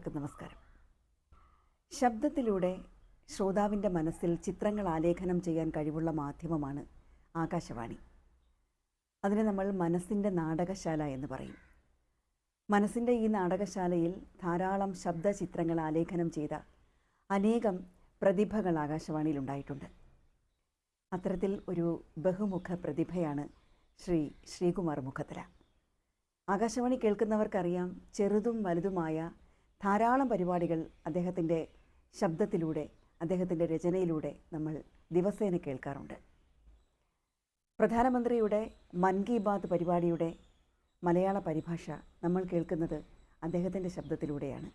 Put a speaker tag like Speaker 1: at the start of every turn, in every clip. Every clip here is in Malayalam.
Speaker 1: എല്ലാവർക്കും നമസ്കാരം. ശബ്ദത്തിലൂടെ ശ്രോതാവിന്റെ മനസ്സിൽ ചിത്രങ്ങൾ ആലേഖനം ചെയ്യാൻ കഴിവുള്ള മാധ്യമമാണ് ആകാശവാണി. അതിനെ നമ്മൾ മനസ്സിന്റെ നാടകശാല എന്ന് പറയും. മനസ്സിന്റെ ഈ നാടകശാലയിൽ ധാരാളം ശബ്ദ ചിത്രങ്ങൾ ആലേഖനം ചെയ്ത അനേകം പ്രതിഭകൾ ആകാശവാണിയിൽ ഉണ്ടായിട്ടുണ്ട്. അത്തരത്തിൽ ഒരു ബഹുമുഖ പ്രതിഭയാണ് ശ്രീ ശ്രീകുമാർ മുഖത്തല. ആകാശവാണി കേൾക്കുന്നവർക്കറിയാം ചെറുതും വലുതുമായ ധാരാളം പരിപാടികൾ അദ്ദേഹത്തിന്റെ ശബ്ദത്തിലൂടെ അദ്ദേഹത്തിന്റെ രചനയിലൂടെ നമ്മൾ ദിവസേന കേൾക്കാറുണ്ട്. പ്രധാനമന്ത്രിയുടെ മൻ കി ബാത് പരിപാടിയുടെ മലയാള പരിഭാഷ നമ്മൾ കേൾക്കുന്നത് അദ്ദേഹത്തിന്റെ ശബ്ദത്തിലൂടെയാണ്.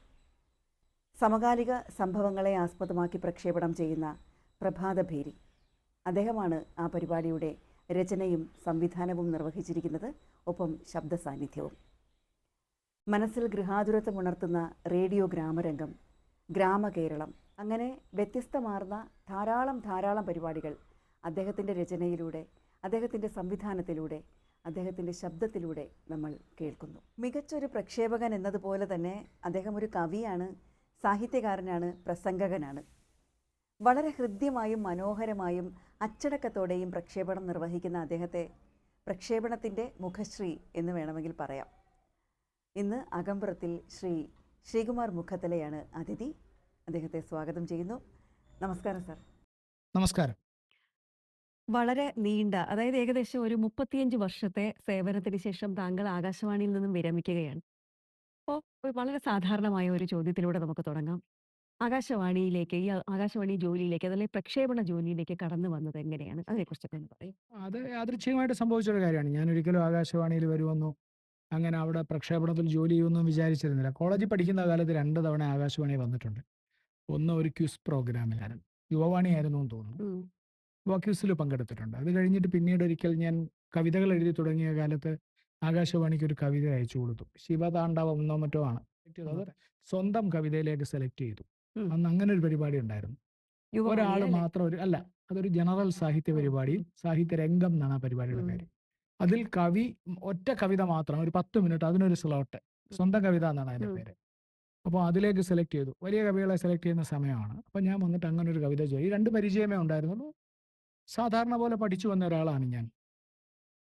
Speaker 1: സമകാലിക സംഭവങ്ങളെ ആസ്പദമാക്കി പ്രക്ഷേപണം ചെയ്യുന്ന പ്രഭാതഭേരി അദ്ദേഹമാണ് ആ പരിപാടിയുടെ രചനയും സംവിധാനവും നിർവഹിച്ചിരിക്കുന്നത് ഒപ്പം ശബ്ദ സാന്നിധ്യവും മനസ്സിൽ ഗൃഹാതുരത്വം ഉണർത്തുന്ന റേഡിയോ ഗ്രാമരംഗം ഗ്രാമകേരളം. അങ്ങനെ വ്യത്യസ്തമാർന്ന ധാരാളം ധാരാളം പരിപാടികൾ അദ്ദേഹത്തിന്റെ രചനയിലൂടെ അദ്ദേഹത്തിന്റെ സംവിധാനത്തിലൂടെ അദ്ദേഹത്തിന്റെ ശബ്ദത്തിലൂടെ നമ്മൾ കേൾക്കുന്നു. മികച്ചൊരു പ്രക്ഷേപകൻ എന്നതുപോലെ തന്നെ അദ്ദേഹം ഒരു കവിയാണ് സാഹിത്യകാരനാണ് പ്രസംഗകനാണ്. വളരെ ഹൃദ്യമായും മനോഹരമായും അച്ചടക്കത്തോടെയും പ്രക്ഷേപണം നിർവഹിക്കുന്ന അദ്ദേഹത്തെ പ്രക്ഷേപണത്തിന്റെ മുഖശ്രീ എന്ന് വേണമെങ്കിൽ പറയാം. ഇന്ന് അകമ്പുറത്തിൽ ശ്രീ ശ്രീകുമാർ മുഖത്തലയാണ് അതിഥി. അദ്ദേഹത്തെ സ്വാഗതം ചെയ്യുന്നു. നമസ്കാരം സാർ.
Speaker 2: നമസ്കാരം.
Speaker 3: വളരെ നീണ്ട അതായത് ഏകദേശം ഒരു മുപ്പത്തിയഞ്ച് വർഷത്തെ സേവനത്തിന് ശേഷം താങ്കൾ ആകാശവാണിയിൽ നിന്നും വിരമിക്കുകയാണ്. അപ്പോൾ വളരെ സാധാരണമായ ഒരു ചോദ്യത്തിലൂടെ നമുക്ക് തുടങ്ങാം. ആകാശവാണിയിലേക്ക് ഈ ആകാശവാണി ജോലിയിലേക്ക് അതല്ലെങ്കിൽ പ്രക്ഷേപണ ജോലിയിലേക്ക് കടന്നു വന്നത് എങ്ങനെയാണ്? അതിനെക്കുറിച്ചൊക്കെ ഒന്ന് പറയും.
Speaker 2: അത് യാദൃച്ഛികമായിട്ട് സംഭവിച്ചൊരു കാര്യമാണ്. ഞാൻ ഒരിക്കലും ആകാശവാണിയിൽ വരുമെന്നോ അങ്ങനെ അവിടെ പ്രക്ഷേപണത്തിൽ ജോലി ചെയ്യുമെന്നും വിചാരിച്ചിരുന്നില്ല. കോളേജിൽ പഠിക്കുന്ന കാലത്ത് രണ്ട് തവണ ആകാശവാണി വന്നിട്ടുണ്ട്. ഒന്ന് ഒരു ക്യൂസ് യുവവാണി ആയിരുന്നു എന്ന് തോന്നുന്നു. യുവ ക്യൂസിൽ പങ്കെടുത്തിട്ടുണ്ട്. അത് കഴിഞ്ഞിട്ട് പിന്നീട് ഒരിക്കൽ ഞാൻ കവിതകൾ എഴുതി തുടങ്ങിയ കാലത്ത് ആകാശവാണിക്ക് ഒരു കവിത അയച്ചു കൊടുത്തു. ശിവതാണ്ഡവം എന്നോ മറ്റോ ആണ്. അത് സ്വന്തം കവിതയിലേക്ക് സെലക്ട് ചെയ്തു. അന്ന് അങ്ങനെ ഒരു പരിപാടി ഉണ്ടായിരുന്നു. ഒരാൾ മാത്രം ഒരു അല്ല അതൊരു ജനറൽ സാഹിത്യ പരിപാടി സാഹിത്യ രംഗം എന്നാണ് ആ പരിപാടിയുടെ. പേര്. അതിൽ കവി ഒറ്റ കവിത മാത്രം ഒരു പത്ത് മിനിറ്റ് അതിനൊരു സ്ലോട്ട്. സ്വന്തം കവിത എന്നാണ് അതിന്റെ പേര്. അപ്പോൾ അതിലേക്ക് സെലക്ട് ചെയ്തു. വലിയ കവികളെ സെലക്ട് ചെയ്യുന്ന സമയമാണ്. അപ്പോൾ ഞാൻ വന്നിട്ട് അങ്ങനെ ഒരു കവിത ചെയ്തു. ഈ രണ്ട് പരിചയമേ ഉണ്ടായിരുന്നുള്ളൂ. സാധാരണ പോലെ പഠിച്ചു വന്ന ഒരാളാണ് ഞാൻ.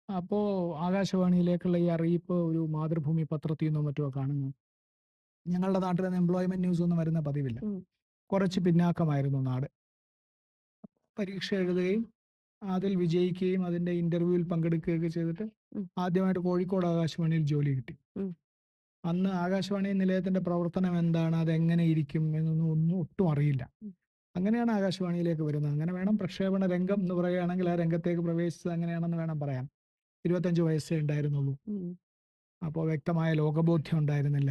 Speaker 2: അപ്പോൾ ആകാശവാണിയിലേക്കുള്ള ഈ അറിയിപ്പ് ഒരു മാതൃഭൂമി പത്രത്തിൽ നിന്നോ മറ്റോ കാണുന്നു ഞങ്ങളുടെ നാട്ടിൽ നിന്ന് എംപ്ലോയ്മെന്റ് ന്യൂസ് ഒന്നും വരുന്ന പതിവില്ല. കുറച്ച് പിന്നാക്കമായിരുന്നു നാട്. പരീക്ഷ എഴുതുകയും അതിൽ വിജയിക്കുകയും അതിന്റെ ഇന്റർവ്യൂവിൽ പങ്കെടുക്കുകയൊക്കെ ചെയ്തിട്ട്
Speaker 3: ഉം.
Speaker 2: ആദ്യമായിട്ട് കോഴിക്കോട് ആകാശവാണിയിൽ ജോലി കിട്ടി
Speaker 3: ഉം.
Speaker 2: അന്ന് ആകാശവാണി നിലയത്തിന്റെ പ്രവർത്തനം എന്താണ് അത് എങ്ങനെ ഇരിക്കും എന്നൊന്നും ഒന്നും ഒട്ടും അറിയില്ല
Speaker 3: ഉം.
Speaker 2: അങ്ങനെയാണ് ആകാശവാണിയിലേക്ക് വരുന്നത് അങ്ങനെ വേണം പ്രക്ഷേപണ രംഗം എന്ന് പറയുകയാണെങ്കിൽ ആ രംഗത്തേക്ക് പ്രവേശിച്ചത് അങ്ങനെയാണെന്ന് വേണം പറയാൻ ഇരുപത്തഞ്ച് വയസ്സേ ഉണ്ടായിരുന്നുള്ളൂ
Speaker 3: ഉം.
Speaker 2: അപ്പോൾ വ്യക്തമായ ലോകബോധ്യം ഉണ്ടായിരുന്നില്ല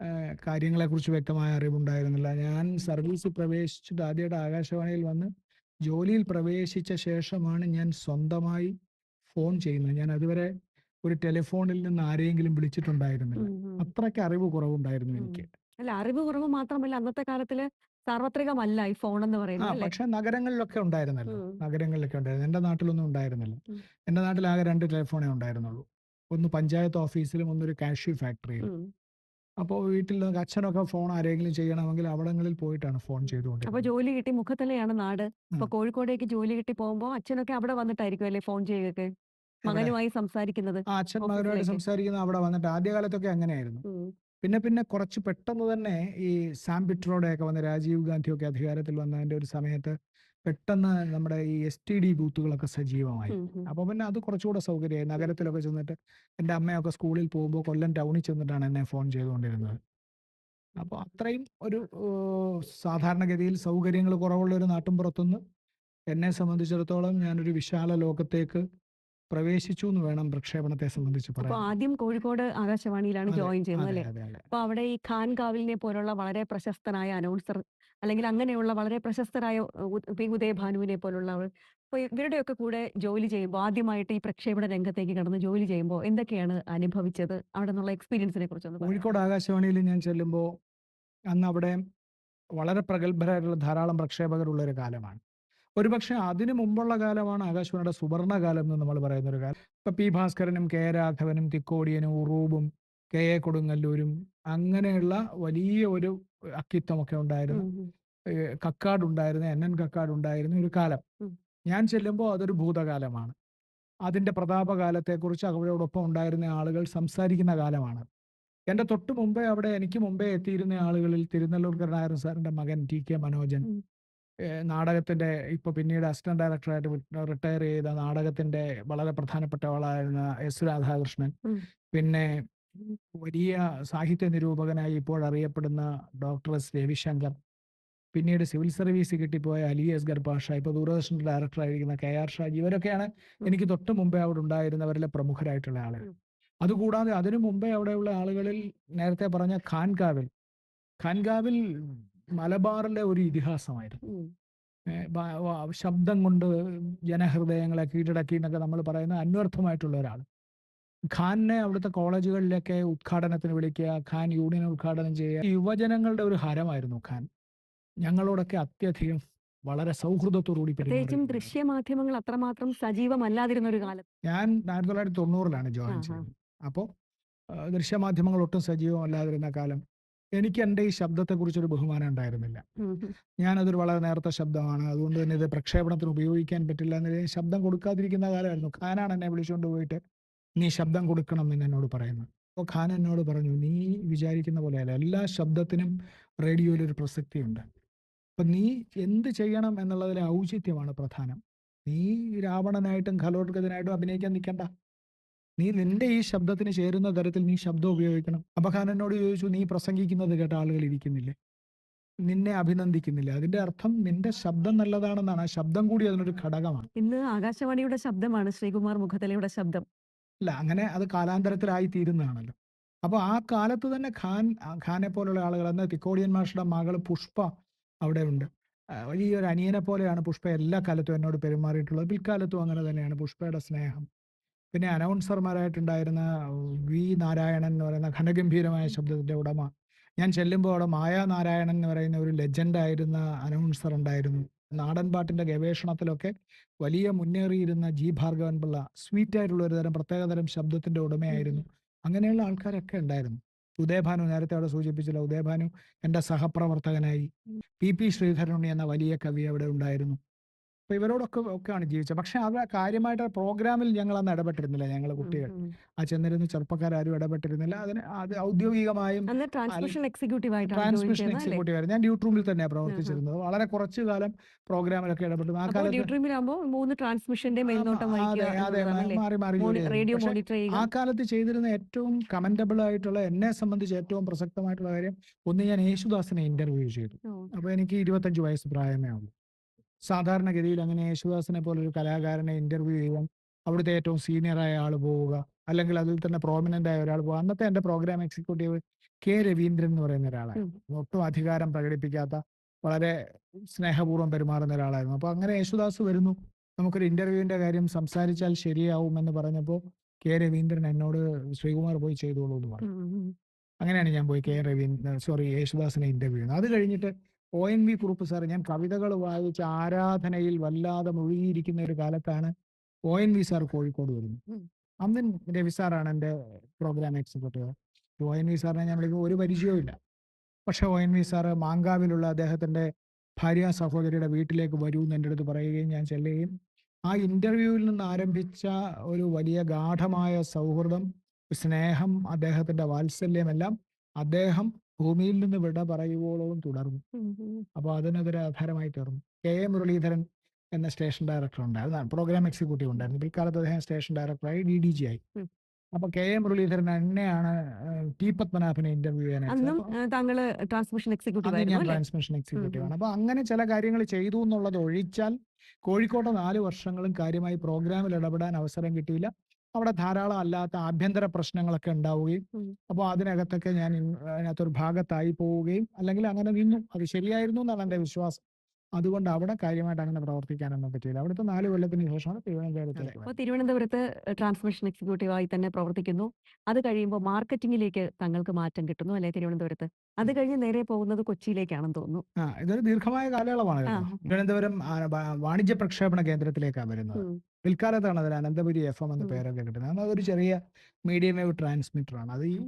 Speaker 2: ഏഹ് കാര്യങ്ങളെക്കുറിച്ച് വ്യക്തമായ അറിവുണ്ടായിരുന്നില്ല ഞാൻ സർവീസിൽ പ്രവേശിച്ചിട്ട് ആദ്യമായിട്ട് ആകാശവാണിയിൽ വന്ന് ജോലിയിൽ പ്രവേശിച്ച ശേഷമാണ് ഞാൻ സ്വന്തമായി ഫോൺ ചെയ്യുന്നത്. ഞാൻ അതുവരെ ഒരു ടെലിഫോണിൽ നിന്ന് ആരെയെങ്കിലും വിളിച്ചിട്ടുണ്ടായിരുന്നില്ല. അത്രയ്ക്ക് അറിവ് കുറവുണ്ടായിരുന്നു എനിക്ക്.
Speaker 3: അല്ല അറിവ് കുറവ് മാത്രമല്ല അന്നത്തെ കാലത്തിൽ സാർവത്രികമല്ല ഈ ഫോൺ എന്ന് പറയുന്നത്
Speaker 2: പക്ഷെ നഗരങ്ങളിലൊക്കെ ഉണ്ടായിരുന്നല്ലോ. നഗരങ്ങളിലൊക്കെ ഉണ്ടായിരുന്നു. എന്റെ നാട്ടിലൊന്നും ഉണ്ടായിരുന്നില്ല. എന്റെ നാട്ടിൽ ആകെ രണ്ട് ടെലിഫോണേ ഉണ്ടായിരുന്നുള്ളൂ. ഒന്ന് പഞ്ചായത്ത് ഓഫീസിലും ഒന്നൊരു കാഷ്യൂ ഫാക്ടറിയിലും. അപ്പോൾ വീട്ടിൽ നിന്ന് അച്ഛനൊക്കെ ഫോൺ ആരെങ്കിലും ചെയ്യണമെങ്കിൽ അവിടങ്ങളിൽ പോയിട്ടാണ് ഫോൺ
Speaker 3: അപ്പൊ
Speaker 2: അപ്പോൾ
Speaker 3: ജോലി കിട്ടി മുഖത്തലയാണ് നാട്. അപ്പൊ കോഴിക്കോടേക്ക് ജോലി കിട്ടി പോകുമ്പോ അച്ഛനൊക്കെ അവിടെ വന്നിട്ടായിരിക്കും അല്ലേ ഫോൺ ചെയ്യുകയൊക്കെ? മകനുമായി സംസാരിക്കുന്നത്
Speaker 2: അച്ഛൻ മകനുമായിട്ട് സംസാരിക്കുന്നത് അവിടെ വന്നിട്ട് ആദ്യകാലത്തൊക്കെ അങ്ങനെയായിരുന്നു. പിന്നെ പിന്നെ കുറച്ച് പെട്ടെന്ന് തന്നെ ഈ സാം ഒക്കെ വന്ന് രാജീവ് ഗാന്ധിയൊക്കെ അധികാരത്തിൽ വന്നതിന്റെ ഒരു സമയത്ത് പെട്ടെന്ന് നമ്മുടെ ഈ എസ് ടി ഡി ബൂത്തുകളൊക്കെ സജീവമായി. അപ്പോൾ പിന്നെ അത് കുറച്ചുകൂടെ സൗകര്യമായി. നഗരത്തിലൊക്കെ ചെന്നിട്ട് എന്റെ അമ്മയൊക്കെ സ്കൂളിൽ പോകുമ്പോൾ കൊല്ലം ടൗണിൽ ചെന്നിട്ടാണ് എന്നെ ഫോൺ ചെയ്തുകൊണ്ടിരുന്നത്. അപ്പോൾ അത്രയും ഒരു സാധാരണഗതിയിൽ സൗകര്യങ്ങൾ കുറവുള്ള ഒരു നാട്ടിൻപുറത്തുനിന്ന് എന്നെ സംബന്ധിച്ചിടത്തോളം ഞാനൊരു വിശാല ലോകത്തേക്ക് പ്രവേശിച്ചു എന്ന് വേണം പ്രക്ഷേപണത്തെ സംബന്ധിച്ച് പറയാം
Speaker 3: ആദ്യം കോഴിക്കോട് ആകാശവാണിയിലാണ് ജോയിൻ ചെയ്യുന്നത് അല്ലേ? അപ്പൊ അവിടെ ഈ ഖാൻ കാവിലിനെ പോലുള്ള വളരെ പ്രശസ്തനായ അനൗൺസർ അല്ലെങ്കിൽ അങ്ങനെയുള്ള വളരെ പ്രശസ്തരായ പി. ഉദയഭാനുവിനെ പോലുള്ള അപ്പൊ ഇവരുടെയൊക്കെ കൂടെ ജോലി ചെയ്യുമ്പോൾ ആദ്യമായിട്ട് ഈ പ്രക്ഷേപണ രംഗത്തേക്ക് കടന്ന് ജോലി ചെയ്യുമ്പോൾ എന്തൊക്കെയാണ് അനുഭവിച്ചത്? അവിടെ നിന്നുള്ള എക്സ്പീരിയൻസിനെ കുറിച്ചൊന്ന്
Speaker 2: കോഴിക്കോട് ആകാശവാണിയിൽ ഞാൻ ചെല്ലുമ്പോൾ അന്ന് അവിടെ വളരെ പ്രഗത്ഭരായിട്ടുള്ള ധാരാളം പ്രക്ഷേപകരുള്ള ഒരു കാലമാണ്. ഒരുപക്ഷെ അതിനു മുമ്പുള്ള കാലമാണ് ആകാശവാണിയുടെ സുവർണകാലം എന്ന് നമ്മൾ പറയുന്ന ഒരു കാലം. ഇപ്പൊ പി ഭാസ്കരനും കെ രാഘവനും തിക്കോടിയനും ഉറൂബും കെ എ കൊടുങ്ങല്ലൂരും അങ്ങനെയുള്ള വലിയ ഒരു അക്കിത്തമൊക്കെ ഉണ്ടായിരുന്നു. കക്കാടുണ്ടായിരുന്നു എൻ എൻ കക്കാട് ഉണ്ടായിരുന്ന ഒരു കാലം. ഞാൻ ചെല്ലുമ്പോൾ അതൊരു ഭൂതകാലമാണ്. അതിന്റെ പ്രതാപകാലത്തെക്കുറിച്ച് അവരോടൊപ്പം ഉണ്ടായിരുന്ന ആളുകൾ സംസാരിക്കുന്ന കാലമാണ്. എന്റെ തൊട്ട് മുമ്പേ അവിടെ എനിക്ക് മുമ്പേ എത്തിയിരുന്ന ആളുകളിൽ തിരുനെല്ലൂർ കരുണാകരൻ സാറിന്റെ മകൻ ടി കെ മനോജൻ.
Speaker 3: ഉം.
Speaker 2: ഇപ്പൊ പിന്നീട് അസിസ്റ്റന്റ് ഡയറക്ടറായിട്ട് റിട്ടയർ ചെയ്ത നാടകത്തിന്റെ വളരെ പ്രധാനപ്പെട്ട ആളായിരുന്ന എസ് രാധാകൃഷ്ണൻ. പിന്നെ വലിയ സാഹിത്യ നിരൂപകനായി ഇപ്പോൾ അറിയപ്പെടുന്ന ഡോക്ടർ എസ് രവിശങ്കർ. പിന്നീട് സിവിൽ സർവീസ് കിട്ടിപ്പോയ അലി എസ്ഗർ പാഷ ഇപ്പോൾ ഡയറക്ടർ ആയിരിക്കുന്ന കെ ആർ ഷാജി ഇവരൊക്കെയാണ് എനിക്ക് തൊട്ട് മുമ്പേ അവിടെ ഉണ്ടായിരുന്നവരിലെ പ്രമുഖരായിട്ടുള്ള ആളുകൾ. അതുകൂടാതെ അതിനു മുമ്പേ അവിടെയുള്ള ആളുകളിൽ നേരത്തെ പറഞ്ഞ ഖാൻകാവിൽ ഖാൻകാവിൽ മലബാറിലെ ഒരു ഇതിഹാസമായിരുന്നു. ശബ്ദം കൊണ്ട് ജനഹൃദയങ്ങളെ കീഴടക്കി എന്നൊക്കെ നമ്മൾ പറയുന്ന അന്വർത്ഥമായിട്ടുള്ള ഒരാൾ ഖാനെ അവിടുത്തെ കോളേജുകളിലൊക്കെ ഉദ്ഘാടനത്തിന് വിളിക്കുക ഖാൻ യൂണിയൻ ഉദ്ഘാടനം ചെയ്യുക. യുവജനങ്ങളുടെ ഒരു ഹരമായിരുന്നു ഖാൻ. ഞങ്ങളോടൊക്കെ അത്യധികം വളരെ സൗഹൃദത്തോടുകൂടി
Speaker 3: പ്രത്യേകിച്ചും
Speaker 2: ദൃശ്യ
Speaker 3: ദൃശ്യമാധ്യമങ്ങൾ അത്രമാത്രം സജീവമല്ലാതിരുന്ന ഒരു കാലം
Speaker 2: ഞാൻ ആയിരത്തി തൊള്ളായിരത്തി തൊണ്ണൂറിലാണ് ജോയിൻ. ചെയ്തത്. അപ്പോൾ ദൃശ്യമാധ്യമങ്ങൾ ഒട്ടും സജീവമല്ലാതിരുന്ന കാലം. എനിക്ക് എന്റെ ഈ ശബ്ദത്തെക്കുറിച്ചൊരു ബഹുമാനം ഉണ്ടായിരുന്നില്ല. ഞാനതൊരു വളരെ നേർത്ത ശബ്ദമാണ്. അതുകൊണ്ട് തന്നെ ഇത് പ്രക്ഷേപണത്തിന് ഉപയോഗിക്കാൻ പറ്റില്ല എന്ന ശബ്ദം കൊടുക്കാതിരിക്കുന്ന കാലമായിരുന്നു. ഖാനാണ് എന്നെ വിളിച്ചുകൊണ്ട് പോയിട്ട് നീ ശബ്ദം കൊടുക്കണം എന്ന് എന്നോട് പറയുന്നത്. അപ്പോൾ ഖാൻ എന്നോട് പറഞ്ഞു നീ വിചാരിക്കുന്ന പോലെ അല്ല എല്ലാ ശബ്ദത്തിനും റേഡിയോയിൽ ഒരു പ്രസക്തിയുണ്ട്. അപ്പം നീ എന്ത് ചെയ്യണം എന്നുള്ളതിലെ ഔചിത്യമാണ് പ്രധാനം. നീ രാവണനായിട്ടും ഖലോദ്ഗതനായിട്ടും അഭിനയിക്കാൻ നിൽക്കണ്ട. നീ നിന്റെ ഈ ശബ്ദത്തിന് ചേരുന്ന തരത്തിൽ നീ ശബ്ദം ഉപയോഗിക്കണം. അപ്പൊ ചോദിച്ചു നീ പ്രസംഗിക്കുന്നത് കേട്ട ആളുകൾ ഇരിക്കുന്നില്ലേ? നിന്നെ അഭിനന്ദിക്കുന്നില്ല? അതിന്റെ അർത്ഥം നിന്റെ ശബ്ദം നല്ലതാണെന്നാണ്. ആ ശബ്ദം കൂടി അതിനൊരു ഘടകമാണ്.
Speaker 3: ഇന്ന് ആകാശവാണിയുടെ ശബ്ദമാണ് ശ്രീകുമാർ മുഖത്തലയുടെ ശബ്ദം.
Speaker 2: അല്ല അങ്ങനെ അത് കാലാന്തരത്തിലായി തീരുന്നതാണല്ലോ. അപ്പോൾ ആ കാലത്ത് തന്നെ ഖാൻ ഖാനെ പോലുള്ള ആളുകൾ അന്ന് തിക്കോടിയൻ മാഷയുടെ മകൾ പുഷ്പ അവിടെ ഉണ്ട്. ഈ ഒരു അനിയനെ പോലെയാണ് പുഷ്പ എല്ലാ കാലത്തും എന്നോട് പെരുമാറിയിട്ടുള്ളത്. പിൽക്കാലത്തും അങ്ങനെ തന്നെയാണ് പുഷ്പയുടെ സ്നേഹം. പിന്നെ അനൗൺസർമാരായിട്ടുണ്ടായിരുന്ന വി നാരായണൻ എന്ന് പറയുന്ന ഘനഗംഭീരമായ ശബ്ദത്തിന്റെ ഉടമ. ഞാൻ ചെല്ലുമ്പോൾ അവിടെ മായാ നാരായണൻ എന്ന് പറയുന്ന ഒരു ലെജൻഡായിരുന്ന അനൗൺസർ ഉണ്ടായിരുന്നു നാടൻ പാട്ടിന്റെ ഗവേഷണത്തിലൊക്കെ വലിയ മുന്നേറിയിരുന്ന ജി ഭാർഗവൻ പിള്ള സ്വീറ്റ് ആയിട്ടുള്ള ഒരു തരം പ്രത്യേകതരം ശബ്ദത്തിന്റെ ഉടമയായിരുന്നു. അങ്ങനെയുള്ള ആൾക്കാരൊക്കെ ഉണ്ടായിരുന്നു. ഉദയഭാനു നേരത്തെ അവിടെ സൂചിപ്പിച്ചില്ല ഉദയഭാനു എന്റെ സഹപ്രവർത്തകനായി. പി പി ശ്രീധരനുണ്ണി എന്ന വലിയ കവി അവിടെ ഉണ്ടായിരുന്നു. അപ്പൊ ഇവരോടൊക്കെ ഒക്കെയാണ് ജീവിച്ചത്. പക്ഷെ അത് കാര്യമായിട്ട് പ്രോഗ്രാമിൽ ഞങ്ങൾ അന്ന് ഇടപെട്ടിരുന്നില്ല ഞങ്ങൾ കുട്ടികൾ. ആ ചെന്നിരുന്ന ചെറുപ്പക്കാരും ഇടപെട്ടിരുന്നില്ല. അതിന് അത് ഔദ്യോഗികമായും
Speaker 3: ട്രാൻസ്മിഷൻ എക്സിക്യൂട്ടീവ്
Speaker 2: ആയിരുന്നു ഞാൻ ഡ്യൂട്ടി റൂമിൽ തന്നെയാണ് പ്രവർത്തിച്ചിരുന്നത് വളരെ കുറച്ചു കാലം പ്രോഗ്രാമിലൊക്കെ ഇടപെട്ടു. ആ കാലത്ത് ആ, കാലത്ത് ചെയ്തിരുന്ന ഏറ്റവും കമന്റബിൾ ആയിട്ടുള്ള എന്നെ സംബന്ധിച്ച് ഏറ്റവും പ്രസക്തമായിട്ടുള്ള കാര്യം ഒന്ന് ഞാൻ യേശുദാസിനെ ഇന്റർവ്യൂ ചെയ്തു. അപ്പൊ എനിക്ക് ഇരുപത്തഞ്ച് വയസ്സ് പ്രായമേ ഉള്ളൂ. സാധാരണഗതിയിൽ അങ്ങനെ യേശുദാസിനെ പോലെ ഒരു കലാകാരനെ ഇന്റർവ്യൂ ചെയ്യാൻ അവിടുത്തെ ഏറ്റവും സീനിയറായ ആൾ പോവുക. അല്ലെങ്കിൽ അതിൽ തന്നെ പ്രോമിനന്റ് ആയ ഒരാൾ പോവുക. അന്നത്തെ എന്റെ പ്രോഗ്രാം എക്സിക്യൂട്ടീവ് കെ രവീന്ദ്രൻ എന്ന് പറയുന്ന ഒരാളാണ്. ഒട്ടും അധികാരം പ്രകടിപ്പിക്കാത്ത വളരെ സ്നേഹപൂർവം പെരുമാറുന്ന ഒരാളായിരുന്നു. അപ്പൊ അങ്ങനെ യേശുദാസ് വരുന്നു. നമുക്കൊരു ഇന്റർവ്യൂവിന്റെ കാര്യം സംസാരിച്ചാൽ ശരിയാവും എന്ന് പറഞ്ഞപ്പോൾ കെ രവീന്ദ്രൻ എന്നോട് ശ്രീകുമാർ പോയി ചെയ്തോളൂ എന്ന് പറഞ്ഞു. അങ്ങനെയാണ് ഞാൻ പോയി കെ രവീന്ദ്രൻ സോറി യേശുദാസിനെ ഇന്റർവ്യൂ ചെയ്യുന്നത്. അത് കഴിഞ്ഞിട്ട് O N V Kurup sir ഞാൻ കവിതകൾ വായിച്ച് ആരാധനയിൽ വല്ലാതെ മുഴുകിയിരിക്കുന്ന ഒരു കാലത്താണ് O N V sir Kozhikode വരുന്നത്. അന്നും രവി സാറാണ് എന്റെ programme executive O N V സാറിനെ ഞാൻ വിളിക്കുമ്പോൾ ഒരു പരിചയവും ഇല്ല. പക്ഷെ ഒ എൻ വി സാറ് മാങ്കാവിലുള്ള അദ്ദേഹത്തിന്റെ ഭാര്യ സഹോദരിയുടെ വീട്ടിലേക്ക് വരൂ എന്ന് എന്റെ അടുത്ത് പറയുകയും ഞാൻ ചെല്ലുകയും ആ ഇന്റർവ്യൂവിൽ നിന്ന് ആരംഭിച്ച ഒരു വലിയ ഗാഠമായ സൗഹൃദം സ്നേഹം അദ്ദേഹത്തിന്റെ വാത്സല്യമെല്ലാം അദ്ദേഹം ഭൂമിയിൽ നിന്ന് വിട പറയുവോളവും തുടർന്നു. അപ്പോൾ അതിനെതിരെ ആധാരമായി തീർന്നു. കെ എ മുരളീധരൻ എന്ന സ്റ്റേഷൻ ഡയറക്ടർ ഉണ്ടായിരുന്നു. പ്രോഗ്രാം എക്സിക്യൂട്ടീവ് ഉണ്ടായിരുന്നു. പിൽക്കാലത്ത് അദ്ദേഹം സ്റ്റേഷൻ ഡയറക്ടറായി ഡി ഡി ജി ആയി. അപ്പൊ കെ എ മുരളീധരൻ എന്നെയാണ് ടി പത്മനാഭനെ ഇന്റർവ്യൂ ചെയ്യാനായിട്ട്
Speaker 3: ട്രാൻസ്മിഷൻ എക്സിക്യൂട്ടീവ്
Speaker 2: ഞാൻ ട്രാൻസ്മിഷൻ എക്സിക്യൂട്ടീവ്. ആണ്. അപ്പൊ അങ്ങനെ ചില കാര്യങ്ങൾ ചെയ്തു എന്നുള്ളത് ഒഴിച്ചാൽ കോഴിക്കോട്ടെ നാല് വർഷങ്ങളും കാര്യമായി പ്രോഗ്രാമിൽ ഇടപെടാൻ അവസരം കിട്ടിയില്ല. അവിടെ ധാരാളം അല്ലാത്ത ആഭ്യന്തര പ്രശ്നങ്ങളൊക്കെ ഉണ്ടാവുകയും. അപ്പോൾ അതിനകത്തൊക്കെ ഞാൻ അതിനകത്തൊരു ഭാഗത്തായി പോവുകയും അല്ലെങ്കിൽ അങ്ങനെ നിന്നു അത് ശരിയായിരുന്നു എന്നാണ് എന്റെ വിശ്വാസം അതുകൊണ്ട് അവിടെ കാര്യമായിട്ട് അങ്ങനെ പ്രവർത്തിക്കാനൊന്നും പറ്റില്ല അവിടുത്തെ നാല് കൊല്ലത്തിന് ശേഷമാണ് തിരുവനന്തപുരത്ത്
Speaker 3: അപ്പോൾ. തിരുവനന്തപുരത്ത് ട്രാൻസ്മിഷൻ എക്സിക്യൂട്ടീവായി തന്നെ പ്രവർത്തിക്കുന്നു. അത് കഴിയുമ്പോൾ മാർക്കറ്റിംഗിലേക്ക് തങ്ങൾക്ക് മാറ്റം കിട്ടുന്നു അല്ലെ തിരുവനന്തപുരത്ത്? അത് കഴിഞ്ഞ് നേരെ പോകുന്നത് കൊച്ചിയിലേക്കാണെന്ന് തോന്നുന്നു.
Speaker 2: ആ ഇതൊരു ദീർഘമായ കാലയളവാണ്. തിരുവനന്തപുരം വാണിജ്യ പ്രക്ഷേപണ കേന്ദ്രത്തിലേക്കാണ് വരുന്നത്. പിൽക്കാലത്താണ് അതിൽ അനന്തപുരി എഫ് എം എന്ന പേരൊക്കെ കിട്ടുന്നത്. അതൊരു ചെറിയ മീഡിയം വേവ് ട്രാൻസ്മിറ്റർ ആണ് അത് ഈ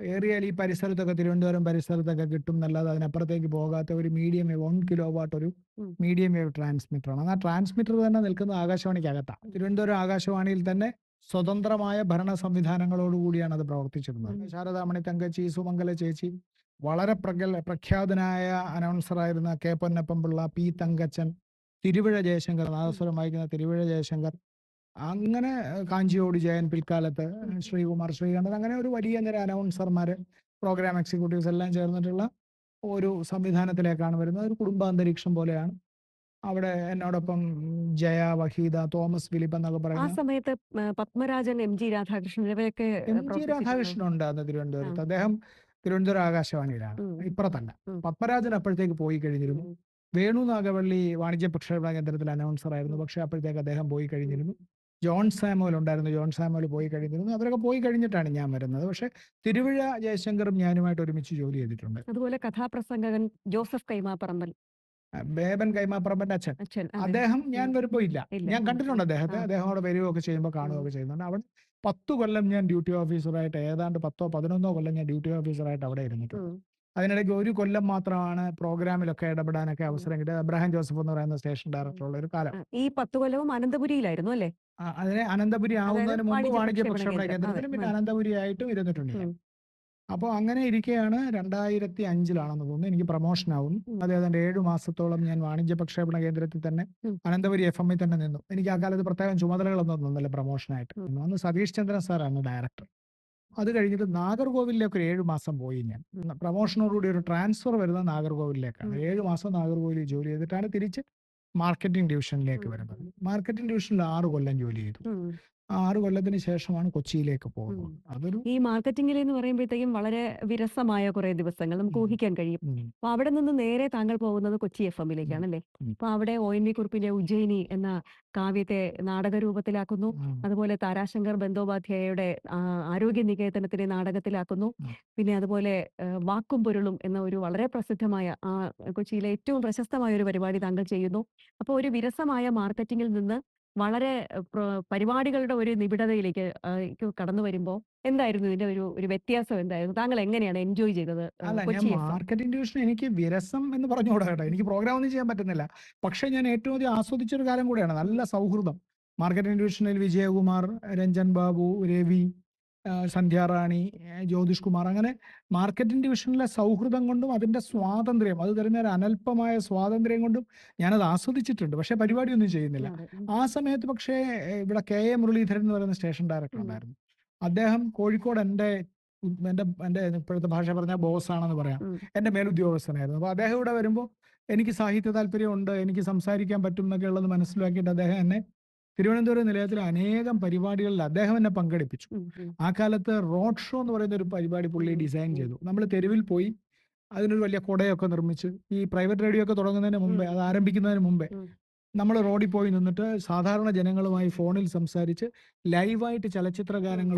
Speaker 2: ഏറിയാൽ ഈ പരിസരത്തൊക്കെ തിരുവനന്തപുരം പരിസരത്തൊക്കെ കിട്ടും എന്നല്ലാതെ അതിനപ്പുറത്തേക്ക് പോകാത്ത ഒരു medium wave one kilowatt ഒരു. മീഡിയം വേവ് ട്രാൻസ്മിറ്ററാണ് ആ ട്രാൻസ്മിറ്റർ തന്നെ നിൽക്കുന്നത് ആകാശവാണിക്കകത്താണ് തിരുവനന്തപുരം ആകാശവാണിയിൽ തന്നെ സ്വതന്ത്രമായ ഭരണ സംവിധാനങ്ങളോടുകൂടിയാണ് അത് പ്രവർത്തിച്ചിരുന്നത്. ശാരദാമണി തങ്കച്ചി സുമംഗല ചേച്ചി വളരെ പ്രഗൽ പ്രഖ്യാതനായ അനൗൺസറായിരുന്ന കെ പൊന്നപ്പൻപിള്ള പി തങ്കച്ചൻ തിരുവിഴ ജയശങ്കർ നാദസ്വരം വായിക്കുന്ന തിരുവിഴ ജയശങ്കർ അങ്ങനെ കാഞ്ചിയോട് ജയൻ പിൽക്കാലത്ത് ശ്രീകുമാർ ശ്രീകണ്ഠൻ അങ്ങനെ ഒരു വലിയ നിര അനൗൺസർമാര് പ്രോഗ്രാം എക്സിക്യൂട്ടീവ്സ് എല്ലാം ചേർന്നിട്ടുള്ള ഒരു സംവിധാനത്തിലേക്കാണ് വരുന്നത്. ഒരു കുടുംബാന്തരീക്ഷം പോലെയാണ്. അവിടെ എന്നോടൊപ്പം ജയ വഹീദ തോമസ് ഫിലിപ്പ് എന്നൊക്കെ
Speaker 3: പറയുന്നത്
Speaker 2: ആ
Speaker 3: സമയത്ത് പത്മരാജൻ എം ജി രാധാകൃഷ്ണൻ ഇവയൊക്കെ
Speaker 2: എം ജി രാധാകൃഷ്ണൻ ഉണ്ടായിരുന്നു തിരുവനന്തപുരത്ത്. അദ്ദേഹം തിരുവനന്തപുരം ആകാശവാണിയിലാണ്. ഇപ്പുറത്തല്ല. പത്മരാജൻ അപ്പോഴത്തേക്ക് പോയി കഴിഞ്ഞിരുന്നു. വേണു നാഗവള്ളി വാണിജ്യ പ്രക്ഷേപണ കേന്ദ്രത്തിൽ അനൗൺസർ ആയിരുന്നു പക്ഷെ അപ്പോഴത്തേക്ക് അദ്ദേഹം പോയി കഴിഞ്ഞിരുന്നു. ജോൺ സാമുവൽ ഉണ്ടായിരുന്നു. ജോൺ സാമുവൽ പോയി കഴിഞ്ഞിരുന്നു. അവരൊക്കെ പോയി കഴിഞ്ഞിട്ടാണ് ഞാൻ വരുന്നത്. പക്ഷെ തിരുവിഴ ജയശങ്കറും ഞാനുമായിട്ട് ഒരുമിച്ച് ജോലി ചെയ്തിട്ടുണ്ട്.
Speaker 3: അതുപോലെ കഥാപ്രസംഗകൻ ജോസഫ് കൈമാപ്പറമ്പൽ.
Speaker 2: ബേബൻ കൈമാപ്പറമ്പന്റെ അച്ഛൻ. അദ്ദേഹം ഞാൻ. വരുമ്പോ ഇല്ല. ഞാൻ കണ്ടിട്ടുണ്ട് അദ്ദേഹത്തെ. അദ്ദേഹം അവിടെ വരികയൊക്കെ ചെയ്യുമ്പോൾ കാണുകയൊക്കെ ചെയ്യുന്നുണ്ട്. അവിടെ പത്ത് കൊല്ലം ഞാൻ ഡ്യൂട്ടി ഓഫീസറായിട്ട് ഏതാണ്ട് പത്തോ പതിനൊന്നോ കൊല്ലം ഞാൻ ഡ്യൂട്ടി ഓഫീസറായിട്ട് അവിടെ ഇരുന്നിട്ടുണ്ട്. അതിനിടയ്ക്ക് ഒരു കൊല്ലം മാത്രമാണ് പ്രോഗ്രാമിലൊക്കെ ഇടപെടാനൊക്കെ അവസരം കിട്ടിയത്. അബ്രഹാം ജോസഫ് എന്ന് പറയുന്ന സ്റ്റേഷൻ ഡയറക്ടറുള്ള ഒരു കാലം.
Speaker 3: ഈ പത്ത് കൊല്ലവും അനന്തപുരിയിലായിരുന്നു അല്ലേ?
Speaker 2: ആ, അതിനെ അനന്തപുരി ആവുന്നതിന് മുമ്പ്
Speaker 3: വാണിജ്യ
Speaker 2: വാണിജ്യ
Speaker 3: പ്രക്ഷേപണ
Speaker 2: പ്രക്ഷേപണ
Speaker 3: കേന്ദ്രം.
Speaker 2: കേന്ദ്രത്തിലും പിന്നെ
Speaker 3: ഉം.
Speaker 2: അനന്തപുരി ആയിട്ടും ഇരുന്നിട്ടുണ്ട് ഞാൻ
Speaker 3: ഉം.
Speaker 2: അപ്പോൾ അങ്ങനെ ഇരിക്കെയാണ് രണ്ടായിരത്തി അഞ്ചിലാണെന്ന് തോന്നുന്നു എനിക്ക് പ്രൊമോഷൻ ആവും
Speaker 3: ഉം.
Speaker 2: എന്റെ ഏഴു മാസത്തോളം ഞാൻ വാണിജ്യ പ്രക്ഷേപണ കേന്ദ്രത്തിൽ തന്നെ
Speaker 3: ഉം.
Speaker 2: അനന്തപുരി എഫ് എമ്മിൽ തന്നെ നിന്നു എനിക്ക് ആ കാലത്ത് പ്രത്യേകം ചുമതലകളൊന്നും ഒന്നുമില്ല പ്രൊമോഷനായിട്ട്
Speaker 3: ഉം.
Speaker 2: അന്ന് സതീഷ് ചന്ദ്രൻ സാറാണ് ഡയറക്ടർ അത് കഴിഞ്ഞിട്ട് നാഗർകോവിലേക്ക് ഒരു ഏഴു മാസം പോയി ഞാൻ
Speaker 3: ഉം.
Speaker 2: പ്രൊമോഷനോടുകൂടി ഒരു ട്രാൻസ്ഫർ വരുന്നത് നാഗർകോവിലേക്കാണ്
Speaker 3: ഉം.
Speaker 2: ഏഴു മാസം നാഗർകോവിലിൽ ജോലി ചെയ്തിട്ടാണ് തിരിച്ച് മാർക്കറ്റിംഗ് ഡിവിഷനിലേക്ക്. വരുന്നത്. മാർക്കറ്റിംഗ് ഡിവിഷനിൽ ആറ് കൊല്ലം ജോലി ചെയ്തു. ആറ് കൊല്ലത്തിന് ശേഷമാണ് കൊച്ചിയിലേക്ക് പോകുന്നത്. അതൊരു
Speaker 3: ഈ മാർക്കറ്റിംഗിൽ എന്ന് പറയുമ്പോഴത്തേക്കും വളരെ വിരസമായ കുറെ ദിവസങ്ങൾ നമുക്ക്. ഊഹിക്കാൻ കഴിയും. അപ്പൊ അവിടെ നിന്ന് നേരെ താങ്കൾ പോകുന്നത് കൊച്ചി എഫ് എമ്മിലേക്കാണ് അല്ലേ. അപ്പൊ അവിടെ ഒ എൻ വി കുറിപ്പിന്റെ ഉജ്ജയിനി എന്ന കാവ്യത്തെ
Speaker 2: നാടകരൂപത്തിലാക്കുന്നു.
Speaker 3: അതുപോലെ താരാശങ്കർ ബന്ദോപാധ്യായയുടെ ആരോഗ്യ നികേതനത്തിനെ നാടകത്തിലാക്കുന്നു. പിന്നെ അതുപോലെ വാക്കും പൊരുളും എന്ന ഒരു വളരെ പ്രസിദ്ധമായ ആ കൊച്ചിയിലെ ഏറ്റവും പ്രശസ്തമായ ഒരു പരിപാടി താങ്കൾ ചെയ്യുന്നു. അപ്പോൾ ഒരു വിരസമായ മാർക്കറ്റിംഗിൽ നിന്ന് വളരെ പരിപാടികളുടെ ഒരു നിബിഡതയിലേക്ക് കടന്നു വരുമ്പോൾ എന്തായിരുന്നു ഇതിന്റെ ഒരു ഒരു വ്യത്യാസം എന്തായിരുന്നു? താങ്കൾ എങ്ങനെയാണ് എൻജോയ് ചെയ്തത്?
Speaker 2: അല്ല ഞാൻ? മാർക്കറ്റിംഗ് ഡിവിഷൻ എനിക്ക് വിരസം എന്ന് പറഞ്ഞുകൂടാ കേട്ടോ. എനിക്ക് പ്രോഗ്രാം ഒന്നും ചെയ്യാൻ പറ്റുന്നില്ല. പക്ഷെ ഞാൻ ഏറ്റവും അധികം ആസ്വദിച്ചൊരു കാലം കൂടെയാണ്. നല്ല സൗഹൃദം. മാർക്കറ്റിംഗ് ഡിവിഷനിൽ വിജയകുമാർ രഞ്ജൻ ബാബു രവി സന്ധ്യാറാണി ജ്യോതിഷ് കുമാർ അങ്ങനെ മാർക്കറ്റിംഗ് ഡിവിഷനിലെ സൗഹൃദം കൊണ്ടും അതിന്റെ സ്വാതന്ത്ര്യം അത് തരുന്ന ഒരു അനൽപമായ സ്വാതന്ത്ര്യം കൊണ്ടും ഞാനത് ആസ്വദിച്ചിട്ടുണ്ട്. പക്ഷേ പരിപാടിയൊന്നും ചെയ്യുന്നില്ല. ആ സമയത്ത് പക്ഷേ ഇവിടെ കെ എ മുരളീധരൻ എന്ന് പറയുന്ന സ്റ്റേഷൻ ഡയറക്ടർ ഉണ്ടായിരുന്നു. അദ്ദേഹം കോഴിക്കോട് എന്റെ എന്റെ എന്റെ ഇപ്പോഴത്തെ ഭാഷ പറഞ്ഞാൽ ബോസ് ആണെന്ന് പറയാം. എന്റെ മേലുദ്യോഗസ്ഥനായിരുന്നു. അപ്പോൾ അദ്ദേഹം ഇവിടെ വരുമ്പോൾ എനിക്ക് സാഹിത്യ താല്പര്യമുണ്ട് എനിക്ക് സംസാരിക്കാൻ പറ്റും എന്നൊക്കെ ഉള്ളത് മനസ്സിലാക്കിയിട്ട് അദ്ദേഹം എന്നെ തിരുവനന്തപുരം നിലയത്തിൽ അനേകം പരിപാടികളിൽ അദ്ദേഹം എന്നെ പങ്കെടുപ്പിച്ചു. ആ കാലത്ത് റോഡ് ഷോ എന്ന് പറയുന്ന ഒരു പരിപാടി പുള്ളി ഡിസൈൻ ചെയ്തു. നമ്മൾ തെരുവിൽ പോയി അതിനൊരു വലിയ കുടയൊക്കെ നിർമ്മിച്ച് ഈ പ്രൈവറ്റ് റേഡിയോ ഒക്കെ തുടങ്ങുന്നതിന് മുമ്പേ അത് ആരംഭിക്കുന്നതിന് മുമ്പേ നമ്മൾ റോഡിൽ പോയി നിന്നിട്ട് സാധാരണ ജനങ്ങളുമായി ഫോണിൽ സംസാരിച്ച് ലൈവായിട്ട് ചലച്ചിത്ര ഗാനങ്ങൾ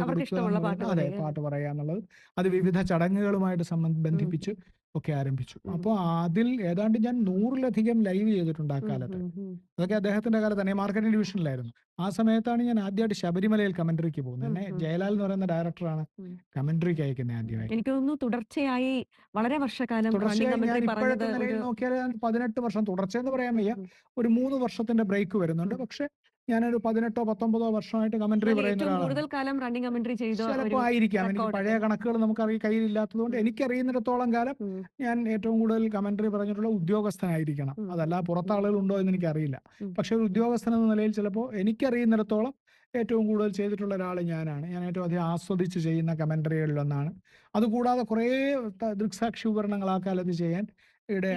Speaker 2: അതെ പാട്ട് പറയാന്നുള്ളത് അത് വിവിധ ചടങ്ങുകളുമായിട്ട് സംബന്ധിപ്പിച്ച് ബന്ധിപ്പിച്ച് ഒക്കെ ആരംഭിച്ചു. അപ്പോൾ അതിൽ ഏതാണ്ട് ഞാൻ നൂറിലധികം ലൈവ് ചെയ്തിട്ടുണ്ട് ആ. കാലത്ത്. അതൊക്കെ അദ്ദേഹത്തിന്റെ കാലത്ത് തന്നെ മാർക്കറ്റിംഗ് ഡിവിഷനിലായിരുന്നു ആ സമയത്താണ് ഞാൻ ആദ്യമായിട്ട് ശബരിമലയിൽ കമന്ററിക്ക് പോകുന്നത് എന്നെ. ജയലാൽ എന്ന് പറയുന്ന ഡയറക്ടറാണ്. കമന്ററിക്ക് അയക്കുന്നത് ആദ്യമായിട്ട്
Speaker 3: എനിക്ക് തോന്നുന്നു തുടർച്ചയായി വളരെ വർഷക്കാലം
Speaker 2: നോക്കിയാൽ പതിനെട്ട് വർഷം തുടർച്ചയെന്ന് പറയാൻ വയ്യ ഒരു മൂന്ന് വർഷത്തിന്റെ ബ്രേക്ക് വരുന്നുണ്ട്. പക്ഷെ ഞാനൊരു പതിനെട്ടോ പത്തൊമ്പതോ വർഷമായിട്ട് കമന്ററി പറയുന്ന ചിലപ്പോൾ ആയിരിക്കാം. എനിക്ക് പഴയ കണക്കുകൾ നമുക്ക് കയ്യിലില്ലാത്തതുകൊണ്ട്. എനിക്കറിയുന്നിടത്തോളം കാലം ഞാൻ ഏറ്റവും കൂടുതൽ കമന്ററി പറഞ്ഞിട്ടുള്ള ഉദ്യോഗസ്ഥനായിരിക്കണം. അതല്ല പുറത്ത് ആളുകളുണ്ടോ എന്ന് എനിക്കറിയില്ല. പക്ഷെ ഒരു ഉദ്യോഗസ്ഥൻ എന്ന നിലയിൽ ചിലപ്പോൾ എനിക്കറിയുന്നിടത്തോളം ഏറ്റവും കൂടുതൽ ചെയ്തിട്ടുള്ള ഒരാൾ ഞാനാണ്. ഞാൻ ഏറ്റവും അധികം ആസ്വദിച്ച് ചെയ്യുന്ന കമന്ററികളിലൊന്നാണ് അതുകൂടാതെ കുറേ ദൃക്സാക്ഷി ഉപകരണങ്ങൾ ആ കാലത്ത് ചെയ്യാൻ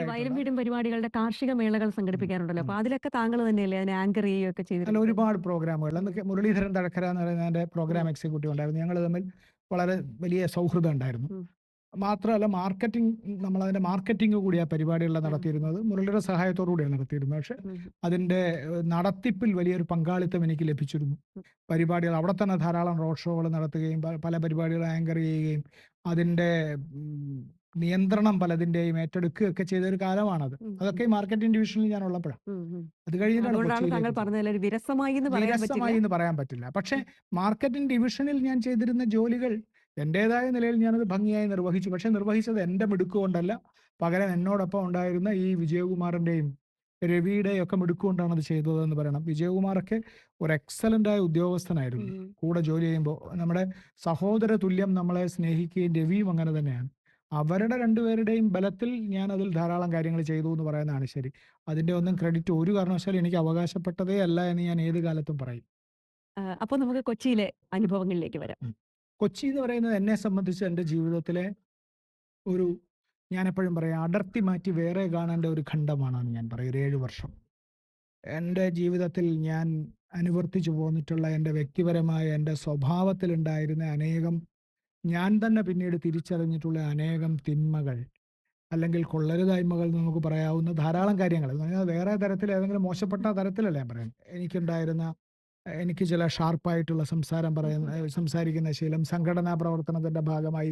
Speaker 3: വയലും വീടും പരിപാടികളുടെ കാർഷിക മേളകൾ സംഘടിപ്പിക്കാറുണ്ടല്ലോ അപ്പൊ. അതിലൊക്കെ താങ്കൾ തന്നെയല്ലേ അതിനെ ആങ്കർ ചെയ്യുകയൊക്കെ
Speaker 2: അല്ല
Speaker 3: ചെയ്തിട്ടുണ്ട്
Speaker 2: ഒരുപാട് പ്രോഗ്രാമുകൾ അന്നൊക്കെ മുരളീധരൻ തഴക്കര എന്ന് പറയുന്ന എന്റെ പ്രോഗ്രാം. എക്സിക്യൂട്ടീവ് ഉണ്ടായിരുന്നു ഞങ്ങൾ തമ്മിൽ വളരെ വലിയ സൗഹൃദം ഉണ്ടായിരുന്നു. മാത്രമല്ല മാർക്കറ്റിംഗ് നമ്മൾ അതിന്റെ മാർക്കറ്റിംഗ് കൂടി ആ പരിപാടികളിൽ. നടത്തിയിരുന്നത് മുരളിയുടെ സഹായത്തോടു കൂടിയാണ് നടത്തിയിരുന്നത് പക്ഷെ അതിന്റെ നടത്തിപ്പിൽ വലിയൊരു പങ്കാളിത്തം എനിക്ക് ലഭിച്ചിരുന്നു. പരിപാടികൾ അവിടെ തന്നെ ധാരാളം റോഡ് ഷോകൾ നടത്തുകയും പല പരിപാടികൾ ആങ്കർ ചെയ്യുകയും അതിന്റെ നിയന്ത്രണം പലതിന്റെയും ഏറ്റെടുക്കുകയൊക്കെ ചെയ്ത ഒരു കാലമാണത് അതൊക്കെ ഈ മാർക്കറ്റിംഗ് ഡിവിഷനിൽ ഞാൻ ഉള്ളപ്പോഴാണ്. അത് കഴിഞ്ഞിട്ടാണ്
Speaker 3: വിരസമായി എന്ന് പറയാൻ പറ്റില്ല?
Speaker 2: പക്ഷേ പക്ഷെ മാർക്കറ്റിംഗ് ഡിവിഷനിൽ ഞാൻ ചെയ്തിരുന്ന ജോലികൾ എന്റേതായ നിലയിൽ ഞാനത് ഭംഗിയായി നിർവഹിച്ചു. പക്ഷെ നിർവഹിച്ചത് എന്റെ മിടുക്കുകൊണ്ടല്ല പകരം എന്നോടൊപ്പം ഉണ്ടായിരുന്ന ഈ വിജയകുമാറിന്റെയും രവിയുടെയും ഒക്കെ മിടുക്കുകൊണ്ടാണ് അത് ചെയ്തത് എന്ന് പറയണം. വിജയകുമാറൊക്കെ ഒരു എക്സലന്റ് ആയ ഉദ്യോഗസ്ഥനായിരുന്നു. കൂടെ ജോലി ചെയ്യുമ്പോൾ നമ്മുടെ സഹോദര തുല്യം നമ്മളെ സ്നേഹിക്കുകയും രവിയും അങ്ങനെ തന്നെയാണ്. അവരുടെ രണ്ടുപേരുടെയും ബലത്തിൽ ഞാൻ അതിൽ ധാരാളം കാര്യങ്ങൾ ചെയ്തു എന്ന് പറയുന്നതാണ് ശരി. അതിന്റെ ഒന്നും ക്രെഡിറ്റ് ഒരു കാരണവശാലും എനിക്ക് അവകാശപ്പെട്ടതേ അല്ല എന്ന് ഞാൻ ഏത് കാലത്തും പറയും.
Speaker 3: ആ, അപ്പൊ നമുക്ക് കൊച്ചിയിലെ അനുഭവങ്ങളിലേക്ക് വരാം.
Speaker 2: കൊച്ചി എന്ന് പറയുന്നത് എന്നെ സംബന്ധിച്ച് എന്റെ ജീവിതത്തിലെ ഒരു ഞാൻ എപ്പോഴും പറയാം അടർത്തി മാറ്റി വേറെ കാണേണ്ട ഒരു ഖണ്ഡമാണെന്ന് ഞാൻ പറയും ഒരു ഏഴു വർഷം. എന്റെ ജീവിതത്തിൽ ഞാൻ അനുവർത്തിച്ചു പോന്നിട്ടുള്ള എന്റെ വ്യക്തിപരമായ എന്റെ സ്വഭാവത്തിലുണ്ടായിരുന്ന അനേകം ഞാൻ തന്നെ പിന്നീട് തിരിച്ചറിഞ്ഞിട്ടുള്ള അനേകം തിന്മകൾ അല്ലെങ്കിൽ കൊള്ളരുതായ്മകൾ എന്ന് നമുക്ക് പറയാവുന്ന ധാരാളം കാര്യങ്ങൾ. വേറെ തരത്തിൽ ഏതെങ്കിലും മോശപ്പെട്ട തരത്തിലല്ല ഞാൻ പറയുന്നത്. എനിക്കുണ്ടായിരുന്ന എനിക്ക് ചില ഷാർപ്പായിട്ടുള്ള സംസാരം പറയുന്ന സംസാരിക്കുന്ന ശീലം സംഘടനാ പ്രവർത്തനത്തിന്റെ ഭാഗമായി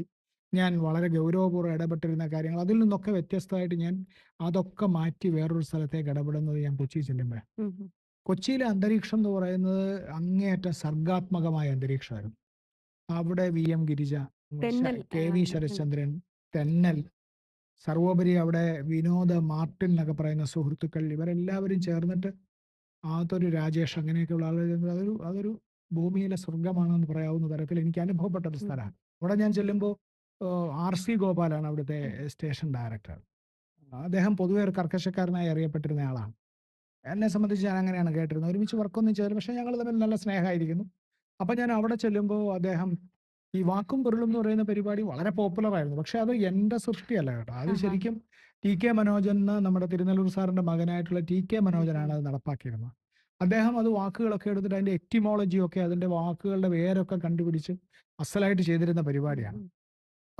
Speaker 2: ഞാൻ വളരെ ഗൗരവപൂർവം ഇടപെട്ടിരുന്ന കാര്യങ്ങൾ അതിൽ നിന്നൊക്കെ വ്യത്യസ്തമായിട്ട് ഞാൻ അതൊക്കെ മാറ്റി വേറൊരു സ്ഥലത്തേക്ക് ഇടപെടുന്നത് ഞാൻ കൊച്ചി ചെല്ലുമ്പോഴാണ്. കൊച്ചിയിലെ അന്തരീക്ഷം എന്ന് പറയുന്നത് അങ്ങേയറ്റം സർഗാത്മകമായ അന്തരീക്ഷമായിരുന്നു. അവിടെ വി. എം. ഗിരിജ
Speaker 3: തെന്നൽ,
Speaker 2: കെ. വി.
Speaker 3: ഉം.
Speaker 2: ശരത്ചന്ദ്രൻ തെന്നൽ. സർവോപരി അവിടെ വിനോദ മാർട്ടിൻ എന്നൊക്കെ പറയുന്ന സുഹൃത്തുക്കൾ ഇവരെല്ലാവരും ചേർന്നിട്ട് അതൊരു രാജേഷ് അങ്ങനെയൊക്കെയുള്ള ആളുകൾ ചേർന്ന് അതൊരു അതൊരു ഭൂമിയിലെ സ്വർഗമാണെന്ന് പറയാവുന്ന തരത്തിൽ എനിക്ക് അനുഭവപ്പെട്ട ഒരു
Speaker 3: ഉം.
Speaker 2: സ്ഥലമാണ്. അവിടെ ഞാൻ ചെല്ലുമ്പോൾ ആർ. സി. ഗോപാലാണ് അവിടുത്തെ സ്റ്റേഷൻ ഡയറക്ടർ. അദ്ദേഹം പൊതുവെ ഒരു കർക്കശക്കാരനായി അറിയപ്പെട്ടിരുന്ന ആളാണ്. എന്നെ സംബന്ധിച്ച് ഞാൻ അങ്ങനെയാണ് കേട്ടിരുന്നത്. ഒരുമിച്ച് വർക്കൊന്നും ചെയ്തില്ല. പക്ഷേ ഞങ്ങൾ തമ്മിൽ നല്ല സ്നേഹമായിരിക്കുന്നു. അപ്പം ഞാൻ അവിടെ ചെല്ലുമ്പോൾ അദ്ദേഹം ഈ വാക്കും പൊരുളും എന്ന് പറയുന്ന പരിപാടി വളരെ പോപ്പുലർ ആയിരുന്നു. പക്ഷെ അത് എന്റെ സൃഷ്ടിയല്ല കേട്ടോ. അത് ശരിക്കും ടി കെ മനോജൻ എന്ന നമ്മുടെ തിരുനെല്ലൂർ സാറിന്റെ മകനായിട്ടുള്ള ടി കെ മനോജനാണ് അത് നടപ്പാക്കിയിരുന്നത്. അദ്ദേഹം അത് വാക്കുകളൊക്കെ എടുത്തിട്ട് അതിന്റെ എറ്റിമോളജിയൊക്കെ അതിന്റെ വാക്കുകളുടെ വേരൊക്കെ കണ്ടുപിടിച്ച് അസലായിട്ട് ചെയ്തിരുന്ന പരിപാടിയാണ്.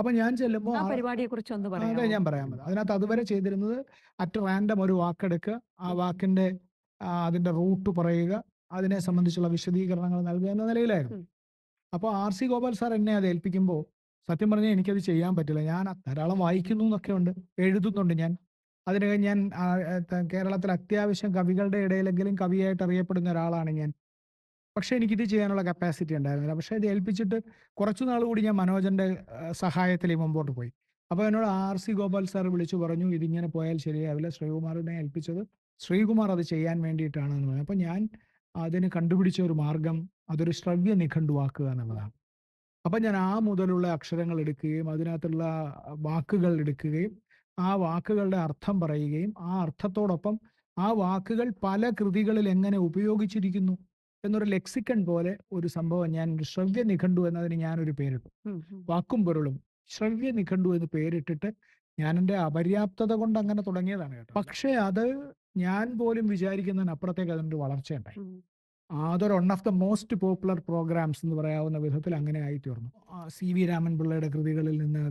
Speaker 2: അപ്പൊ ഞാൻ ചെല്ലുമ്പോൾ
Speaker 3: പരിപാടിയെ കുറിച്ച് ഒന്ന്
Speaker 2: അതെ
Speaker 3: പറയാം
Speaker 2: ഞാൻ പറയാൻ പറ്റും അതിനകത്ത് അതുവരെ ചെയ്തിരുന്നത് അറ്റ് റാൻഡം ഒരു വാക്കെടുക്കുക. ആ വാക്കിന്റെ അതിന്റെ റൂട്ട് പറയുക. അതിനെ സംബന്ധിച്ചുള്ള വിശദീകരണങ്ങൾ നൽകുക എന്ന നിലയിലായിരുന്നു. അപ്പോൾ ആർ സി ഗോപാൽ സാർ എന്നെ അത് ഏൽപ്പിക്കുമ്പോൾ സത്യം പറഞ്ഞാൽ എനിക്കത് ചെയ്യാൻ പറ്റില്ല. ഞാൻ ധാരാളം വായിക്കുന്നു എന്നൊക്കെ ഉണ്ട് എഴുതുന്നുണ്ട് ഞാൻ. അതിന് ഞാൻ കേരളത്തിൽ അത്യാവശ്യം കവികളുടെ ഇടയിലെങ്കിലും കവിയായിട്ട് അറിയപ്പെടുന്ന ഒരാളാണ് ഞാൻ. പക്ഷേ എനിക്കിത് ചെയ്യാനുള്ള കപ്പാസിറ്റി ഉണ്ടായിരുന്നില്ല. പക്ഷേ ഇത് ഏൽപ്പിച്ചിട്ട് കുറച്ചു നാൾ കൂടി ഞാൻ മനോജന്റെ സഹായത്തിൽ മുമ്പോട്ട് പോയി. അപ്പോൾ എന്നോട് ആർ സി ഗോപാൽ സാർ വിളിച്ചു പറഞ്ഞു ഇതിങ്ങനെ പോയാൽ ശരിയാവില്ല. ശ്രീകുമാറിനെ ഏൽപ്പിച്ചത്. ശ്രീകുമാർ അത് ചെയ്യാൻ വേണ്ടിയിട്ടാണ് എന്ന് പറഞ്ഞു. അപ്പോൾ ഞാൻ അതിന് കണ്ടുപിടിച്ച ഒരു മാർഗം അതൊരു ശ്രവ്യ നിഘണ്ടുവാക്കുക എന്നുള്ളതാണ്. അപ്പം ഞാൻ ആ മുതലുള്ള അക്ഷരങ്ങൾ എടുക്കുകയും അതിനകത്തുള്ള വാക്കുകൾ എടുക്കുകയും ആ വാക്കുകളുടെ അർത്ഥം പറയുകയും ആ അർത്ഥത്തോടൊപ്പം ആ വാക്കുകൾ പല കൃതികളിൽ എങ്ങനെ ഉപയോഗിച്ചിരിക്കുന്നു എന്നൊരു ലെക്സിക്കൺ പോലെ ഒരു സംഭവം ഞാൻ ശ്രവ്യ നിഘണ്ടു എന്നതിന് ഞാനൊരു പേരിട്ടു. വാക്കും പൊരുളും. ശ്രവ്യ നിഘണ്ടു എന്ന് പേരിട്ടിട്ട് ഞാൻ എന്റെ അപര്യാപ്തത കൊണ്ട് അങ്ങനെ തുടങ്ങിയതാണ് കേട്ടോ പക്ഷേ അത് ഞാൻ പോലും വിചാരിക്കുന്നതിനപ്പുറത്തേക്ക് അതിന്റെ വളർച്ചയുണ്ടായി
Speaker 3: ഉം.
Speaker 2: അതൊരു one of the most popular programmes എന്ന് പറയാവുന്ന വിധത്തിൽ അങ്ങനെ ആയിത്തീർന്നു. തീർന്നു സി വി രാമൻപിള്ളയുടെ കൃതികളിൽ നിന്ന്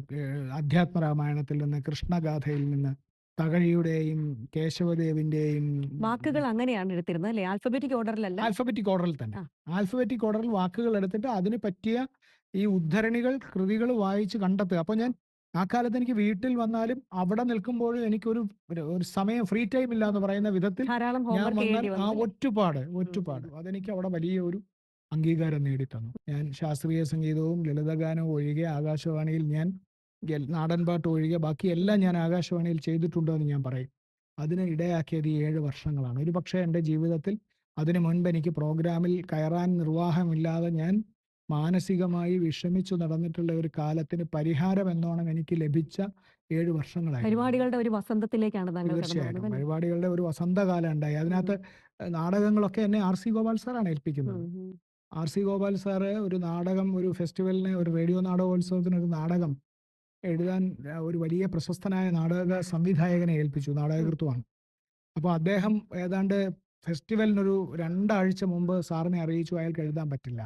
Speaker 2: അധ്യാത്മ രാമായണത്തിൽ നിന്ന് കൃഷ്ണഗാഥയിൽ നിന്ന് തകഴിയുടെയും കേശവദേവിന്റെയും
Speaker 3: വാക്കുകൾ അങ്ങനെയാണ് എടുത്തിരുന്നത് അല്ലെ? ആൽഫബറ്റിക് ഓർഡറിലല്ല
Speaker 2: ആൽഫബറ്റിക് ഓർഡറിൽ തന്നെ. ആൽഫബറ്റിക് ഓർഡറിൽ വാക്കുകൾ എടുത്തിട്ട് അതിന് പറ്റിയ ഈ ഉദ്ധരണികൾ കൃതികൾ വായിച്ച് കണ്ടെത്തുക. അപ്പോൾ ഞാൻ ആ കാലത്ത് എനിക്ക് വീട്ടിൽ വന്നാലും അവിടെ നിൽക്കുമ്പോഴും എനിക്കൊരു ഒരു- സമയം ഫ്രീ ടൈം ഇല്ല എന്ന് പറയുന്ന വിധത്തിൽ ഞാൻ വന്നാൽ ആ
Speaker 3: ഒറ്റപ്പാട്
Speaker 2: ഒറ്റുപാട് അതെനിക്ക് അവിടെ വലിയ ഒരു അംഗീകാരം നേടിത്തന്നു. ഞാൻ ശാസ്ത്രീയ സംഗീതവും ലളിതഗാനവും ഒഴികെ ആകാശവാണിയിൽ ഞാൻ നാടൻ പാട്ട് ഒഴികെ ബാക്കി എല്ലാം ഞാൻ ആകാശവാണിയിൽ ചെയ്തിട്ടുണ്ടോ എന്ന് ഞാൻ പറയും. അതിന് ഇടയാക്കിയത് ഈ ഏഴ് വർഷങ്ങളാണ്. ഒരു പക്ഷേ എന്റെ ജീവിതത്തിൽ അതിനു മുൻപ് എനിക്ക് പ്രോഗ്രാമിൽ കയറാൻ നിർവാഹമില്ലാതെ ഞാൻ മാനസികമായി വിഷമിച്ചു നടന്നിട്ടുള്ള ഒരു കാലത്തിന് പരിഹാരം എന്നോണം എനിക്ക് ലഭിച്ച ഏഴ് വർഷങ്ങളായി
Speaker 3: പരിപാടികളുടെ ഒരു വസന്തത്തിലേക്കാണ്
Speaker 2: തീർച്ചയായിട്ടും. പരിപാടികളുടെ ഒരു വസന്തകാലം ഉണ്ടായി അതിനകത്ത് നാടകങ്ങളൊക്കെ എന്നെ ആർ സി ഗോപാൽ സാറാണ് ഏൽപ്പിക്കുന്നത്. ആർ സി ഗോപാൽ സാറ് ഒരു നാടകം ഒരു ഫെസ്റ്റിവലിന് ഒരു റേഡിയോ നാടകോത്സവത്തിന് ഒരു നാടകം എഴുതാൻ ഒരു വലിയ പ്രശസ്തനായ നാടക സംവിധായകനെ ഏൽപ്പിച്ചു നാടകകൃത്തുവാണ്. അപ്പോൾ അദ്ദേഹം ഏതാണ്ട് ഫെസ്റ്റിവലിനൊരു രണ്ടാഴ്ച മുമ്പ് സാറിനെ അറിയിച്ചു അയാൾക്ക് എഴുതാൻ പറ്റില്ല.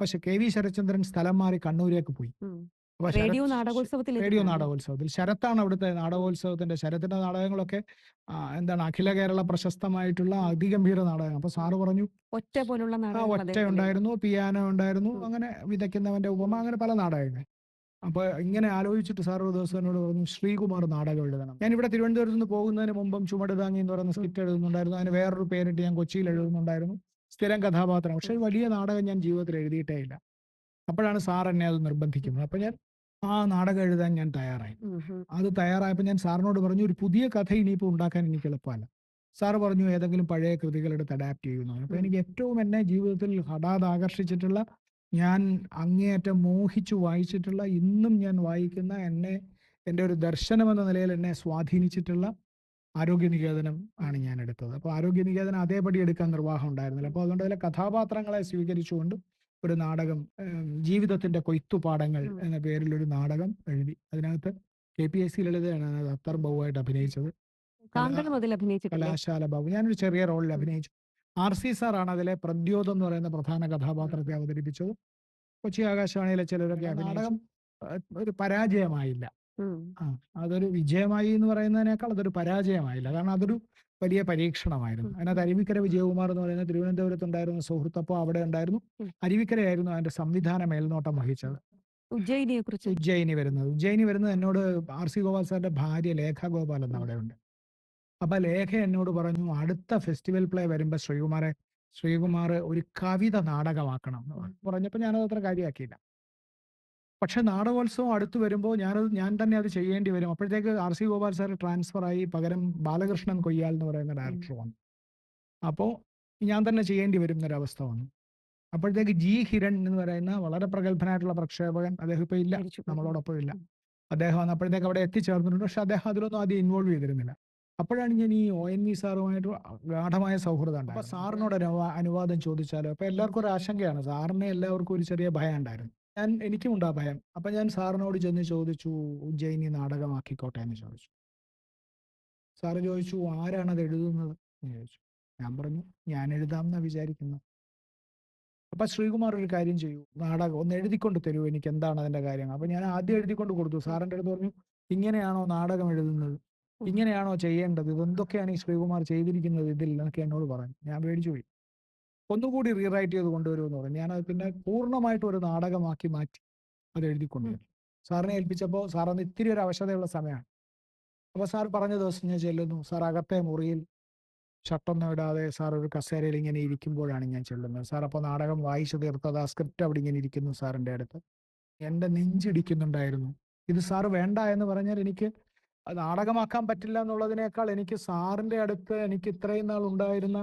Speaker 2: പക്ഷെ കെ വി ശരത്ചന്ദ്രൻ സ്ഥലം മാറി കണ്ണൂരേക്ക് പോയി.
Speaker 3: റേഡിയോ നാടകോത്സവത്തിൽ
Speaker 2: റേഡിയോ നാടകോത്സവത്തിൽ. ശരത്താണ് അവിടുത്തെ നാടകോത്സവത്തിന്റെ ശരത്തിന്റെ നാടകങ്ങളൊക്കെ എന്താണ് അഖില കേരള പ്രശസ്തമായിട്ടുള്ള അതിഗംഭീര നാടകം അപ്പൊ സാറ് പറഞ്ഞു
Speaker 3: ഒറ്റ പോലുള്ള നാടകം
Speaker 2: ഒറ്റ ഉണ്ടായിരുന്നു പിയാനോ ഉണ്ടായിരുന്നു അങ്ങനെ വിതയ്ക്കുന്നവന്റെ ഉപമ അങ്ങനെ പല നാടകങ്ങൾ. അപ്പൊ ഇങ്ങനെ ആലോചിച്ചിട്ട് സാർ ഒരു ദിവസം എന്നോട് പറഞ്ഞു ശ്രീകുമാർ നാടകം എഴുതണം. ഞാൻ ഇവിടെ തിരുവനന്തപുരത്ത് നിന്ന് പോകുന്നതിന് മുമ്പും ചുമട് താങ്ങി എന്ന് പറയുന്ന സ്ക്രിപ്റ്റ് എഴുതുന്നുണ്ടായിരുന്നു. അതിന് വേറൊരു പേരിട്ട് ഞാൻ കൊച്ചിയിൽ എഴുതുന്നുണ്ടായിരുന്നു. സ്ഥിരം കഥാപാത്രം. പക്ഷെ വലിയ നാടകം ഞാൻ ജീവിതത്തിൽ എഴുതിയിട്ടേ ഇല്ല. അപ്പോഴാണ് സാർ എന്നെ അത് നിർബന്ധിക്കുന്നത്. അപ്പൊ ഞാൻ ആ നാടകം എഴുതാൻ ഞാൻ തയ്യാറായി. അത് തയ്യാറായപ്പോൾ ഞാൻ സാറിനോട് പറഞ്ഞു ഒരു പുതിയ കഥ ഇനിയിപ്പോൾ ഉണ്ടാക്കാൻ എനിക്ക് എളുപ്പമല്ല. സാറ് പറഞ്ഞു ഏതെങ്കിലും പഴയ കൃതികളെടുത്ത് അഡാപ്റ്റ് ചെയ്യുന്നു അപ്പോൾ
Speaker 3: ഉം.
Speaker 2: എനിക്ക് ഏറ്റവും എന്നെ ജീവിതത്തിൽ ഹഠാത് ആകർഷിച്ചിട്ടുള്ള ഞാൻ അങ്ങേയറ്റം മോഹിച്ചു വായിച്ചിട്ടുള്ള ഇന്നും ഞാൻ വായിക്കുന്ന എന്നെ എന്റെ ഒരു ദർശനം എന്ന നിലയിൽ എന്നെ സ്വാധീനിച്ചിട്ടുള്ള ആരോഗ്യനികേതനം ആണ് ഞാൻ എടുത്തത്. അപ്പോൾ ആരോഗ്യനികേതനം അതേപടി എടുക്കാൻ നിർവാഹം ഉണ്ടായിരുന്നില്ല. അപ്പോൾ അതുകൊണ്ട് അതിലെ കഥാപാത്രങ്ങളെ സ്വീകരിച്ചുകൊണ്ട് ഒരു നാടകം ജീവിതത്തിന്റെ കൊയ്ത്തുപാടങ്ങൾ എന്ന പേരിൽ ഒരു നാടകം എഴുതി. അതിനകത്ത് കെ പി എസ് സി ലളിതയാണ് അത് അത്തർ ബഹുവായിട്ട് അഭിനയിച്ചത്. കലാശാല ബാബു. ഞാനൊരു ചെറിയ റോളിൽ അഭിനയിച്ചു. ആർ സി സാറാണ് അതിലെ പ്രദ്യോത് എന്ന് പറയുന്ന പ്രധാന കഥാപാത്രത്തെ അവതരിപ്പിച്ചത്. കൊച്ചി ആകാശവാണിയിലെ ചിലരൊക്കെ നാടകം ഒരു പരാജയമായില്ല. ആ അതൊരു വിജയമായി എന്ന് പറയുന്നതിനേക്കാൾ അതൊരു പരാജയമായില്ല. കാരണം അതൊരു വലിയ പരീക്ഷണമായിരുന്നു. അതിനകത്ത് അരുവിക്കര വിജയകുമാർ എന്ന് പറയുന്ന തിരുവനന്തപുരത്ത് ഉണ്ടായിരുന്ന സുഹൃത്തപ്പോ അവിടെ ഉണ്ടായിരുന്നു. അരുവിക്കരയായിരുന്നു അതിന്റെ സംവിധാന മേൽനോട്ടം വഹിച്ചത്.
Speaker 3: ഉജ്ജയിനിയെ കുറിച്ച്.
Speaker 2: ഉജ്ജയിനി വരുന്നത്. ഉജ്ജയിനി വരുന്നത് എന്നോട് ആർ സി ഗോപാൽ സാറിന്റെ ഭാര്യ ലേഖ ഗോപാൽ എന്ന് അവിടെ ഉണ്ട് അപ്പൊ ലേഖ എന്നോട് പറഞ്ഞു അടുത്ത ഫെസ്റ്റിവൽ പ്ലേ വരുമ്പോ ശ്രീകുമാറെ ശ്രീകുമാർ ഒരു കവിത നാടകമാക്കണം എന്ന് പറഞ്ഞു. പറഞ്ഞപ്പോൾ ഞാനത് അത്ര കാര്യമാക്കിയില്ല പക്ഷെ നാടകോത്സവം അടുത്ത് വരുമ്പോൾ ഞാനത് ഞാൻ തന്നെ അത് ചെയ്യേണ്ടി വരും. അപ്പോഴത്തേക്ക് R C Gopal sir transfer ആയി പകരം ബാലകൃഷ്ണൻ കൊയ്യാൽ എന്ന് പറയുന്ന ഡയറക്ടർ വന്നു. അപ്പോൾ ഞാൻ തന്നെ ചെയ്യേണ്ടി വരും എന്നൊരവസ്ഥ വന്നു. അപ്പോഴത്തേക്ക് ജി ഹിരൺ എന്ന് പറയുന്ന വളരെ പ്രഗത്ഭനായിട്ടുള്ള പ്രക്ഷേപകൻ അദ്ദേഹം ഇപ്പോൾ ഇല്ല. നമ്മളോടൊപ്പം ഇല്ല. അദ്ദേഹം വന്ന് അപ്പോഴത്തേക്ക് അവിടെ എത്തിച്ചേർന്നിട്ടുണ്ട്. പക്ഷെ അദ്ദേഹം അതിലൊന്നും ആദ്യം ഇൻവോൾവ് ചെയ്തിരുന്നില്ല. അപ്പോഴാണ് ഞാൻ ഈ ഒ എൻ വി സാറുമായിട്ട് ഗാഠമായ സൗഹൃദം ഉണ്ട് അപ്പൊ സാറിനോട് അനുവാ- അനുവാദം ചോദിച്ചാലോ? അപ്പോൾ എല്ലാവർക്കും ഒരു ആശങ്കയാണ്. സാറിനെ എല്ലാവർക്കും ഒരു ചെറിയ ഭയം ഉണ്ടായിരുന്നു. ഞാൻ എനിക്കും ഉണ്ടാ ഭയം. അപ്പൊ ഞാൻ സാറിനോട് ചെന്ന് ചോദിച്ചു ഉജ്ജയിനി നാടകമാക്കിക്കോട്ടെ? എന്ന് ചോദിച്ചു. സാറ് ചോദിച്ചു ആരാണ് അത് എഴുതുന്നത്? എന്ന് ചോദിച്ചു. ഞാൻ പറഞ്ഞു ഞാൻ എഴുതാമെന്നാ വിചാരിക്കുന്നു. അപ്പൊ ശ്രീകുമാർ ഒരു കാര്യം ചെയ്യൂ. നാടകം ഒന്ന് എഴുതിക്കൊണ്ട് തരൂ എനിക്ക് എന്താണ് അതിന്റെ കാര്യം. അപ്പൊ ഞാൻ ആദ്യം എഴുതിക്കൊണ്ട് കൊടുത്തു. സാറിന്റെ അടുത്ത് പറഞ്ഞു ഇങ്ങനെയാണോ നാടകം എഴുതുന്നത്? ഇങ്ങനെയാണോ ചെയ്യേണ്ടത്? ഇതെന്തൊക്കെയാണ് ഈ ശ്രീകുമാർ ചെയ്തിരിക്കുന്നത്? ഇതിൽ എന്നൊക്കെ എന്നോട് പറഞ്ഞു. ഞാൻ പേടിച്ചു പോയി. ഒന്നുകൂടി റീറൈറ്റ് ചെയ്ത് കൊണ്ടുവരുമെന്ന് പറഞ്ഞു. ഞാനത് പിന്നെ പൂർണമായിട്ട് ഒരു നാടകമാക്കി മാറ്റി അത് എഴുതി കൊണ്ടുവരും. സാറിനെ ഏൽപ്പിച്ചപ്പോൾ സാർ അന്ന് ഇത്തിരി ഒരു അവശതയുള്ള സമയമാണ്. അപ്പോൾ സാർ പറഞ്ഞ ദിവസം ഞാൻ ചെല്ലുന്നു. സാർ അകത്തെ മുറിയിൽ ഷട്ടൊന്നും ഇടാതെ സാർ ഒരു കസേരയിൽ ഇങ്ങനെ ഇരിക്കുമ്പോഴാണ് ഞാൻ ചെല്ലുന്നത്. സാർ അപ്പോൾ നാടകം വായിച്ചു തീർത്തത്. ആ സ്ക്രിപ്റ്റ് അവിടെ ഇങ്ങനെ ഇരിക്കുന്നു സാറിന്റെ അടുത്ത്. എന്റെ നെഞ്ചിടിക്കുന്നുണ്ടായിരുന്നു ഇത് സാർ വേണ്ട എന്ന് പറഞ്ഞാൽ എനിക്ക് നാടകമാക്കാൻ പറ്റില്ല എന്നുള്ളതിനേക്കാൾ എനിക്ക് സാറിന്റെ അടുത്ത് എനിക്ക് ഇത്രയും നാൾ ഉണ്ടായിരുന്ന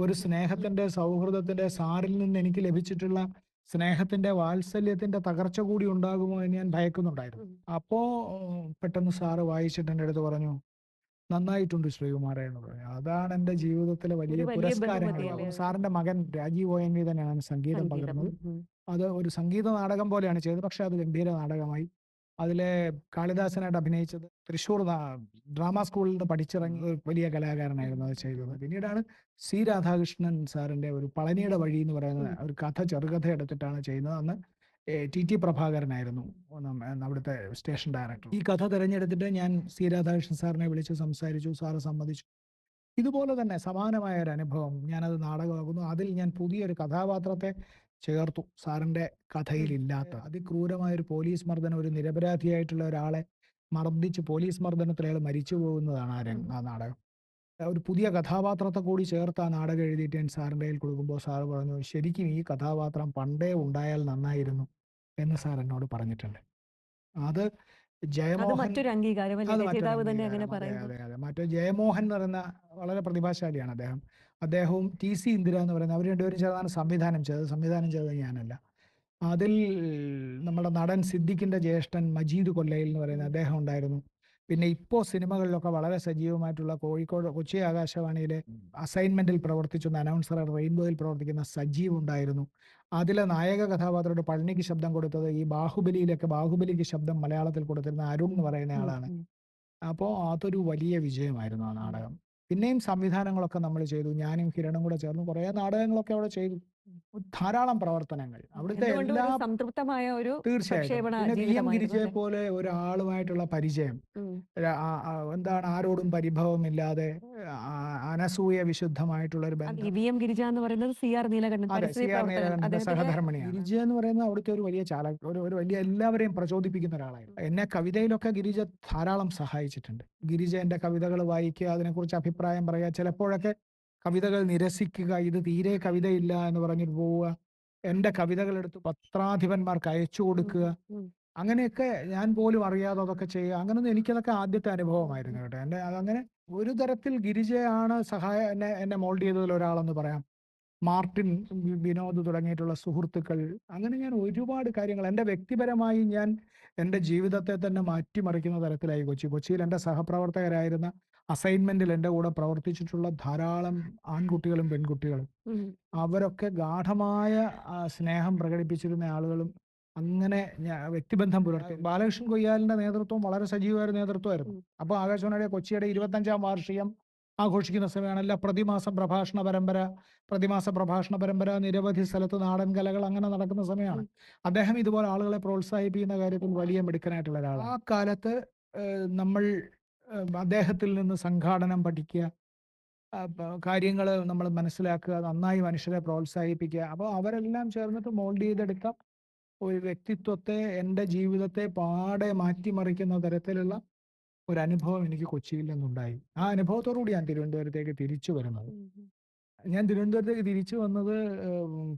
Speaker 2: ഒരു സ്നേഹത്തിന്റെ സൗഹൃദത്തിന്റെ സാറിൽ നിന്ന് എനിക്ക് ലഭിച്ചിട്ടുള്ള സ്നേഹത്തിന്റെ വാത്സല്യത്തിന്റെ തകർച്ച കൂടി ഉണ്ടാകുമോ എന്ന് ഞാൻ ഭയക്കുന്നുണ്ടായിരുന്നു. അപ്പോ പെട്ടെന്ന് സാറ് വായിച്ചിട്ട് എന്റെ അടുത്ത് പറഞ്ഞു നന്നായിട്ടുണ്ട് ശ്രീകുമാരൻ എന്ന് പറഞ്ഞു. അതാണ് എന്റെ ജീവിതത്തിലെ വലിയ പുരസ്കാരങ്ങൾ
Speaker 3: സാറിന്റെ
Speaker 2: സാറിന്റെ മകൻ രാജീവ് വി തന്നെയാണ് സംഗീതം പകർന്നത്. അത് ഒരു സംഗീത നാടകം പോലെയാണ് ചെയ്തത്. പക്ഷെ അത് ഗംഭീര നാടകമായി. അതിലെ കാളിദാസനായിട്ട് അഭിനയിച്ചത് തൃശ്ശൂർ ഡ്രാമ സ്കൂളിൽ നിന്ന് പഠിച്ചിറങ്ങിയ ഒരു വലിയ കലാകാരനായിരുന്നു അത് ചെയ്തത്. പിന്നീടാണ് സി രാധാകൃഷ്ണൻ സാറിന്റെ ഒരു പളനിയുടെ വഴി എന്ന് പറയുന്ന ഒരു കഥ ചെറുകഥ എടുത്തിട്ടാണ് ചെയ്യുന്നത്. അന്ന് ടി. ടി. പ്രഭാകരനായിരുന്നു അവിടുത്തെ സ്റ്റേഷൻ ഡയറക്ടർ. ഈ കഥ തിരഞ്ഞെടുത്തിട്ട് ഞാൻ സി രാധാകൃഷ്ണൻ സാറിനെ വിളിച്ച് സംസാരിച്ചു സാറ് സമ്മതിച്ചു. ഇതുപോലെ തന്നെ സമാനമായ ഒരു അനുഭവം ഞാനത് നാടകമാക്കുന്നു. അതിൽ ഞാൻ പുതിയൊരു കഥാപാത്രത്തെ ചേർത്തു. സാറിന്റെ കഥയിൽ ഇല്ലാത്ത അതിക്രൂരമായ ഒരു പോലീസ് മർദ്ദനം ഒരു നിരപരാധിയായിട്ടുള്ള ഒരാളെ മർദ്ദിച്ച് പോലീസ് മർദ്ദനത്തിൽ അയാൾ മരിച്ചു പോകുന്നതാണ് ആ രംഗ- ആ നാടകം. ഒരു പുതിയ കഥാപാത്രത്തെ കൂടി ചേർത്ത് ആ നാടകം എഴുതിയിട്ട് ഞാൻ സാറിന്റെ കയ്യിൽ കൊടുക്കുമ്പോൾ സാർ പറഞ്ഞു ശരിക്കും ഈ കഥാപാത്രം പണ്ടേ ഉണ്ടായാൽ നന്നായിരുന്നു എന്ന് സാർ എന്നോട് പറഞ്ഞിട്ടുണ്ട്. അത് ജയമോഹൻ അത് അതെ, അതെ. മറ്റേ ജയമോഹൻ എന്ന് പറയുന്ന വളരെ പ്രതിഭാശാലിയാണ് അദ്ദേഹം. അദ്ദേഹവും ടി സി ഇന്ദിര എന്ന് പറയുന്നത് അവർ രണ്ടുപേരും ചേർന്നാണ് സംവിധാനം ചെയ്തത്. സംവിധാനം ചെയ്തത് ഞാനല്ല. അതിൽ നമ്മുടെ നടൻ സിദ്ദിഖിന്റെ ജ്യേഷ്ഠൻ മജീദ് കൊല്ലയിൽ എന്ന് പറയുന്ന അദ്ദേഹം ഉണ്ടായിരുന്നു. പിന്നെ ഇപ്പോൾ സിനിമകളിലൊക്കെ വളരെ സജീവമായിട്ടുള്ള കോഴിക്കോട് കൊച്ചി ആകാശവാണിയിലെ അസൈൻമെന്റിൽ പ്രവർത്തിച്ചുന്ന അനൗൺസർ റെയിൻബോയിൽ പ്രവർത്തിക്കുന്ന സജീവ് ഉണ്ടായിരുന്നു. അതിലെ നായക കഥാപാത്രത്തോട് പഴനിക്ക് ശബ്ദം കൊടുത്തത് ഈ ബാഹുബലിയിലൊക്കെ ബാഹുബലിക്ക് ശബ്ദം മലയാളത്തിൽ കൊടുത്തിരുന്ന അരുൺ എന്ന് പറയുന്ന ആളാണ്. അപ്പോൾ അതൊരു വലിയ വിജയമായിരുന്നു ആ നാടകം. പിന്നെയും സംവിധാനങ്ങളൊക്കെ നമ്മൾ ചെയ്തു. ഞാനും കിരണും കൂടെ ചേർന്ന്. കുറേ നാടകങ്ങളൊക്കെ അവിടെ ചെയ്തു. ധാരാളം പ്രവർത്തനങ്ങൾ. അവിടുത്തെ എല്ലാ
Speaker 3: സംതൃപ്തമായ ഒരു
Speaker 2: എം ഗിരിജയെ പോലെ ഒരാളുമായിട്ടുള്ള പരിചയം. എന്താണ് ആരോടും പരിഭവമില്ലാതെ ഇല്ലാതെ അനസൂയ വിശുദ്ധമായിട്ടുള്ള ഒരു ബന്ധം.
Speaker 3: വി എം ഗിരിജ എന്ന് പറയുന്നത് സി ആർ നീലകണ്ഠൻ
Speaker 2: സഹധർമ്മിണിയാണ്. ഗിരിജ എന്ന് പറയുന്നത് അവിടുത്തെ ഒരു വലിയ ചാല ഒരു ഒരു വലിയ എല്ലാവരെയും പ്രചോദിപ്പിക്കുന്ന ഒരാളായിരുന്നു. എന്നെ കവിതയിലൊക്കെ ഗിരിജ ധാരാളം സഹായിച്ചിട്ടുണ്ട്. ഗിരിജ എന്റെ കവിതകൾ വായിക്കുക അതിനെക്കുറിച്ച് അഭിപ്രായം പറയുക ചിലപ്പോഴൊക്കെ കവിതകൾ നിരസിക്കുക ഇത് തീരെ കവിതയില്ല എന്ന് പറഞ്ഞിട്ട് പോവുക. എന്റെ കവിതകളെടുത്ത് പത്രാധിപന്മാർക്ക് അയച്ചു കൊടുക്കുക. അങ്ങനെയൊക്കെ ഞാൻ പോലും അറിയാതെ അതൊക്കെ ചെയ്യുക. അങ്ങനൊന്നും എനിക്കതൊക്കെ ആദ്യത്തെ അനുഭവമായിരുന്നു കേട്ടോ. എന്റെ അതങ്ങനെ ഒരു തരത്തിൽ ഗിരിജയാണ് സഹായ എന്നെ എന്നെ മോൾഡ് ചെയ്തതിൽ ഒരാളെന്ന് പറയാം. മാർട്ടിൻ വിനോദ് തുടങ്ങിയിട്ടുള്ള സുഹൃത്തുക്കൾ. അങ്ങനെ ഞാൻ ഒരുപാട് കാര്യങ്ങൾ എന്റെ വ്യക്തിപരമായി ഞാൻ എന്റെ ജീവിതത്തെ തന്നെ മാറ്റിമറിക്കുന്ന തരത്തിലായി കൊച്ചി. കൊച്ചിയിൽ എന്റെ സഹപ്രവർത്തകരായിരുന്ന അസൈൻമെന്റിൽ എന്റെ കൂടെ പ്രവർത്തിച്ചിട്ടുള്ള ധാരാളം ആൺകുട്ടികളും പെൺകുട്ടികളും. അവരൊക്കെ ഗാഠമായ സ്നേഹം പ്രകടിപ്പിച്ചിരുന്ന ആളുകളും അങ്ങനെ ഞാൻ വ്യക്തിബന്ധം പുലർത്തി. ബാലകൃഷ്ണൻ കൊയ്യാലിന്റെ നേതൃത്വം വളരെ സജീവമായ നേതൃത്വമായിരുന്നു.
Speaker 3: അപ്പൊ
Speaker 2: അപ്പോൾ ആകാശവാണിയുടെ കൊച്ചിയുടെ ഇരുപത്തഞ്ചാം വാർഷികം ആഘോഷിക്കുന്ന സമയമാണ് എല്ലാ പ്രതിമാസ പ്രഭാഷണ പരമ്പര. പ്രതിമാസ പ്രഭാഷണ പരമ്പര നിരവധി സ്ഥലത്ത് നാടൻ കലകൾ അങ്ങനെ നടക്കുന്ന സമയമാണ്. അദ്ദേഹം ഇതുപോലെ ആളുകളെ പ്രോത്സാഹിപ്പിക്കുന്ന കാര്യത്തിൽ വലിയ മിടുക്കനായിട്ടുള്ള ഒരാളാണ്. ആ കാലത്ത് നമ്മൾ അദ്ദേഹത്തിൽ നിന്ന് സംഘാടനം പഠിക്കുക കാര്യങ്ങൾ നമ്മൾ മനസ്സിലാക്കുക നന്നായി മനുഷ്യരെ പ്രോത്സാഹിപ്പിക്കുക. അപ്പോൾ അവരെല്ലാം ചേർന്നിട്ട് മോൾഡ് ചെയ്തെടുത്ത ഒരു വ്യക്തിത്വത്തെ എന്റെ ജീവിതത്തെ പാടെ മാറ്റിമറിക്കുന്ന തരത്തിലുള്ള ഒരു അനുഭവം എനിക്ക് കൊച്ചിയിൽ നിന്നുണ്ടായി. ആ അനുഭവത്തോടുകൂടി ഞാൻ തിരുവനന്തപുരത്തേക്ക് തിരിച്ചു വരുന്നത്. ഞാൻ തിരുവനന്തപുരത്തേക്ക് തിരിച്ചു വന്നത്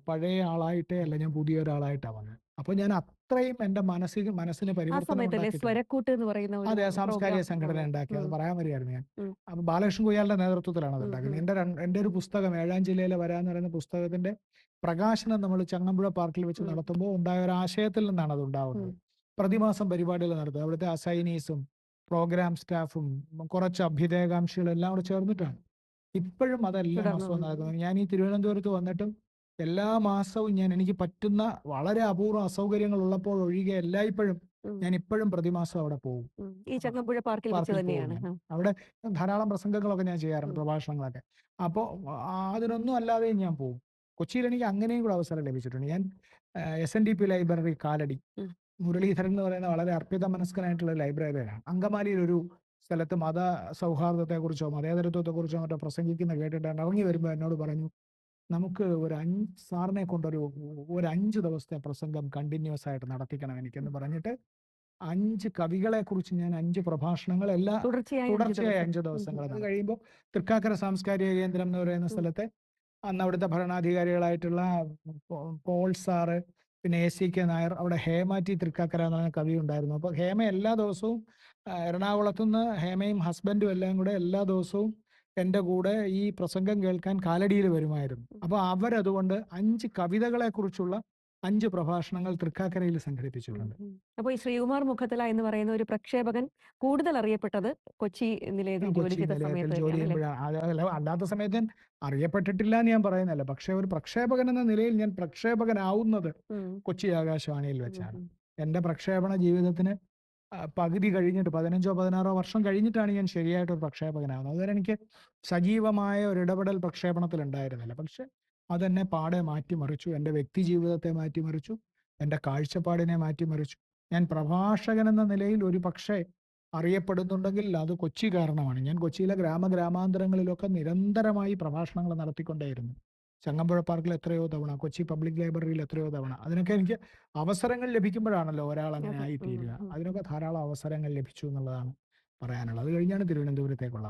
Speaker 2: പഴയ ആളായിട്ടേ അല്ല ഞാൻ പുതിയ ഒരാളായിട്ടാണ് വന്നത്. അപ്പൊ ഞാൻ അത്രയും എന്റെ മനസ്സിൽ മനസ്സിന് പരിവർത്തനം അതെ സാംസ്കാരിക സംഘടന. ഉണ്ടാക്കി. അത്. പറയാൻ വരികയായിരുന്നു ഞാൻ. അപ്പൊ ബാലകൃഷ്ണൻ കുയ്യാലിന്റെ നേതൃത്വത്തിലാണ് അത് ഉണ്ടാക്കുന്നത് എന്റെ എന്റെ ഒരു പുസ്തകം ഏഴാം ജില്ലയിലെ വരാന്ന് പറയുന്ന പുസ്തകത്തിന്റെ പ്രകാശനം നമ്മൾ ചങ്ങമ്പുഴ പാർക്കിൽ വെച്ച് നടത്തുമ്പോൾ ഉണ്ടായ ഒരു ആശയത്തിൽ നിന്നാണ് അത് ഉണ്ടാവുന്നത്. പ്രതിമാസം പരിപാടികൾ നടത്തുക. അവിടുത്തെ അസൈനീസും പ്രോഗ്രാം സ്റ്റാഫും കുറച്ച് അഭ്യുദയകാംക്ഷികളും എല്ലാം കൂടെ ചേർന്നിട്ടാണ്. ഇപ്പോഴും അതെല്ലാ മാസവും നടക്കുന്നത് ഞാൻ ഈ തിരുവനന്തപുരത്ത് വന്നിട്ടും എല്ലാ മാസവും ഞാൻ എനിക്ക് പറ്റുന്ന വളരെ അപൂർവ അസൗകര്യങ്ങൾ ഉള്ളപ്പോൾ ഒഴികെ എല്ലായ്പ്പോഴും
Speaker 3: ഇപ്പോഴും
Speaker 2: ഞാൻ ഇപ്പോഴും പ്രതിമാസം അവിടെ പോകും.
Speaker 3: ഈ ചങ്ങമ്പുഴ പാർക്കിൽ തന്നെയാണ്.
Speaker 2: അവിടെ ധാരാളം പ്രസംഗങ്ങളൊക്കെ ഞാൻ ചെയ്യാറുണ്ട് പ്രഭാഷണങ്ങളൊക്കെ. അപ്പോൾ അതിനൊന്നും അല്ലാതെയും ഞാൻ പോകും. കൊച്ചിയിൽ എനിക്ക് അങ്ങനെയും കൂടെ അവസരം ലഭിച്ചിട്ടുണ്ട്. ഞാൻ S N D P library Kalady. Muraleedharan എന്ന് പറയുന്ന വളരെ അർപ്പിത മനസ്കനായിട്ടുള്ള ലൈബ്രറിയാണ് അങ്കമാലിയിൽ ഒരു സ്ഥലത്ത് മത സൗഹാർദ്ദത്തെക്കുറിച്ചോ മതേതരത്വത്തെക്കുറിച്ചോ മറ്റോ പ്രസംഗിക്കുന്ന കേട്ടിട്ടാണ് ഇറങ്ങി വരുമ്പോൾ എന്നോട് പറഞ്ഞു നമുക്ക് ഒരു അഞ്ച് സാറിനെ കൊണ്ടൊരു ഒരു അഞ്ച് ദിവസത്തെ പ്രസംഗം കണ്ടിന്യൂസ് ആയിട്ട് നടത്തിക്കണം എനിക്കെന്ന് പറഞ്ഞിട്ട് അഞ്ച് കവികളെ കുറിച്ച് ഞാൻ അഞ്ച് പ്രഭാഷണങ്ങൾ എല്ലാ
Speaker 3: തുടർച്ചയായി അഞ്ച്.
Speaker 2: ദിവസങ്ങൾ അത് കഴിയുമ്പോൾ തൃക്കാക്കര സാംസ്കാരിക കേന്ദ്രം എന്ന് പറയുന്ന. സ്ഥലത്തെ അന്ന് അവിടുത്തെ ഭരണാധികാരികളായിട്ടുള്ള പോൾ സാറ് പിന്നെ എ സി കെ നായർ അവിടെ ഹേമ ടി തൃക്കാക്കര എന്ന് പറയുന്ന കവി ഉണ്ടായിരുന്നു. അപ്പോൾ ഹേമ എല്ലാ ദിവസവും എറണാകുളത്തു നിന്ന് ഹേമയും ഹസ്ബൻഡും എല്ലാം കൂടെ എല്ലാ ദിവസവും എന്റെ കൂടെ ഈ പ്രസംഗം കേൾക്കാൻ കാലടിയിൽ വരുമായിരുന്നു. അപ്പോൾ അവരതുകൊണ്ട് അഞ്ച് കവിതകളെ കുറിച്ചുള്ള അഞ്ച് പ്രഭാഷണങ്ങൾ തൃക്കാക്കരയിൽ സംഘടിപ്പിച്ചിട്ടുണ്ട്.
Speaker 3: അപ്പോൾ അപ്പൊ ഈ ശ്രീകുമാർ മുഖത്തല എന്ന് പറയുന്ന ഒരു പ്രക്ഷേപകൻ കൂടുതൽ അറിയപ്പെട്ടത് കൊച്ചി നിലയത്തിൽ ജോലി ചെയ്ത സമയത്ത്
Speaker 2: അല്ലാത്ത സമയത്ത് ഞാൻ അറിയപ്പെട്ടിട്ടില്ല എന്ന് ഞാൻ പറയുന്നില്ല പക്ഷെ ഒരു പ്രക്ഷേപകൻ എന്ന നിലയിൽ ഞാൻ പ്രക്ഷേപകനാവുന്നത് കൊച്ചി ആകാശവാണിയിൽ വെച്ചാണ്.
Speaker 3: എന്റെ
Speaker 2: എന്റെ പ്രക്ഷേപണ ജീവിതത്തിന് പകുതി കഴിഞ്ഞിട്ട് പതിനഞ്ചോ പതിനാറോ വർഷം കഴിഞ്ഞിട്ടാണ് ഞാൻ ശരിയായിട്ട് ഒരു പ്രക്ഷേപകനാവുന്നത്. അതുവരെ എനിക്ക് സജീവമായ ഒരു ഇടപെടൽ പ്രക്ഷേപണത്തിൽ ഉണ്ടായിരുന്നില്ല പക്ഷെ അതെന്നെ പാടെ മാറ്റിമറിച്ചു. എന്റെ വ്യക്തി ജീവിതത്തെ മാറ്റിമറിച്ചു. എന്റെ കാഴ്ചപ്പാടിനെ മാറ്റിമറിച്ചു. ഞാൻ പ്രഭാഷകൻ എന്ന നിലയിൽ ഒരു പക്ഷേ അറിയപ്പെടുന്നുണ്ടെങ്കിൽ അത് കൊച്ചി കാരണമാണ്. ഞാൻ കൊച്ചിയിലെ ഗ്രാമ ഗ്രാമാന്തരങ്ങളിലൊക്കെ നിരന്തരമായി പ്രഭാഷണങ്ങൾ നടത്തിക്കൊണ്ടേയിരുന്നു. ചങ്ങമ്പുഴ പാർക്കിൽ എത്രയോ തവണ കൊച്ചി പബ്ലിക് ലൈബ്രറിയിൽ എത്രയോ തവണ. അതിനൊക്കെ എനിക്ക് അവസരങ്ങൾ ലഭിക്കുമ്പോഴാണല്ലോ ഒരാൾ അങ്ങനെ ആയിത്തീരുക. അതിനൊക്കെ ധാരാളം അവസരങ്ങൾ ലഭിച്ചു എന്നുള്ളതാണ് പറയാനുള്ളത്. അത് കഴിഞ്ഞാണ് തിരുവനന്തപുരത്തേക്കുള്ള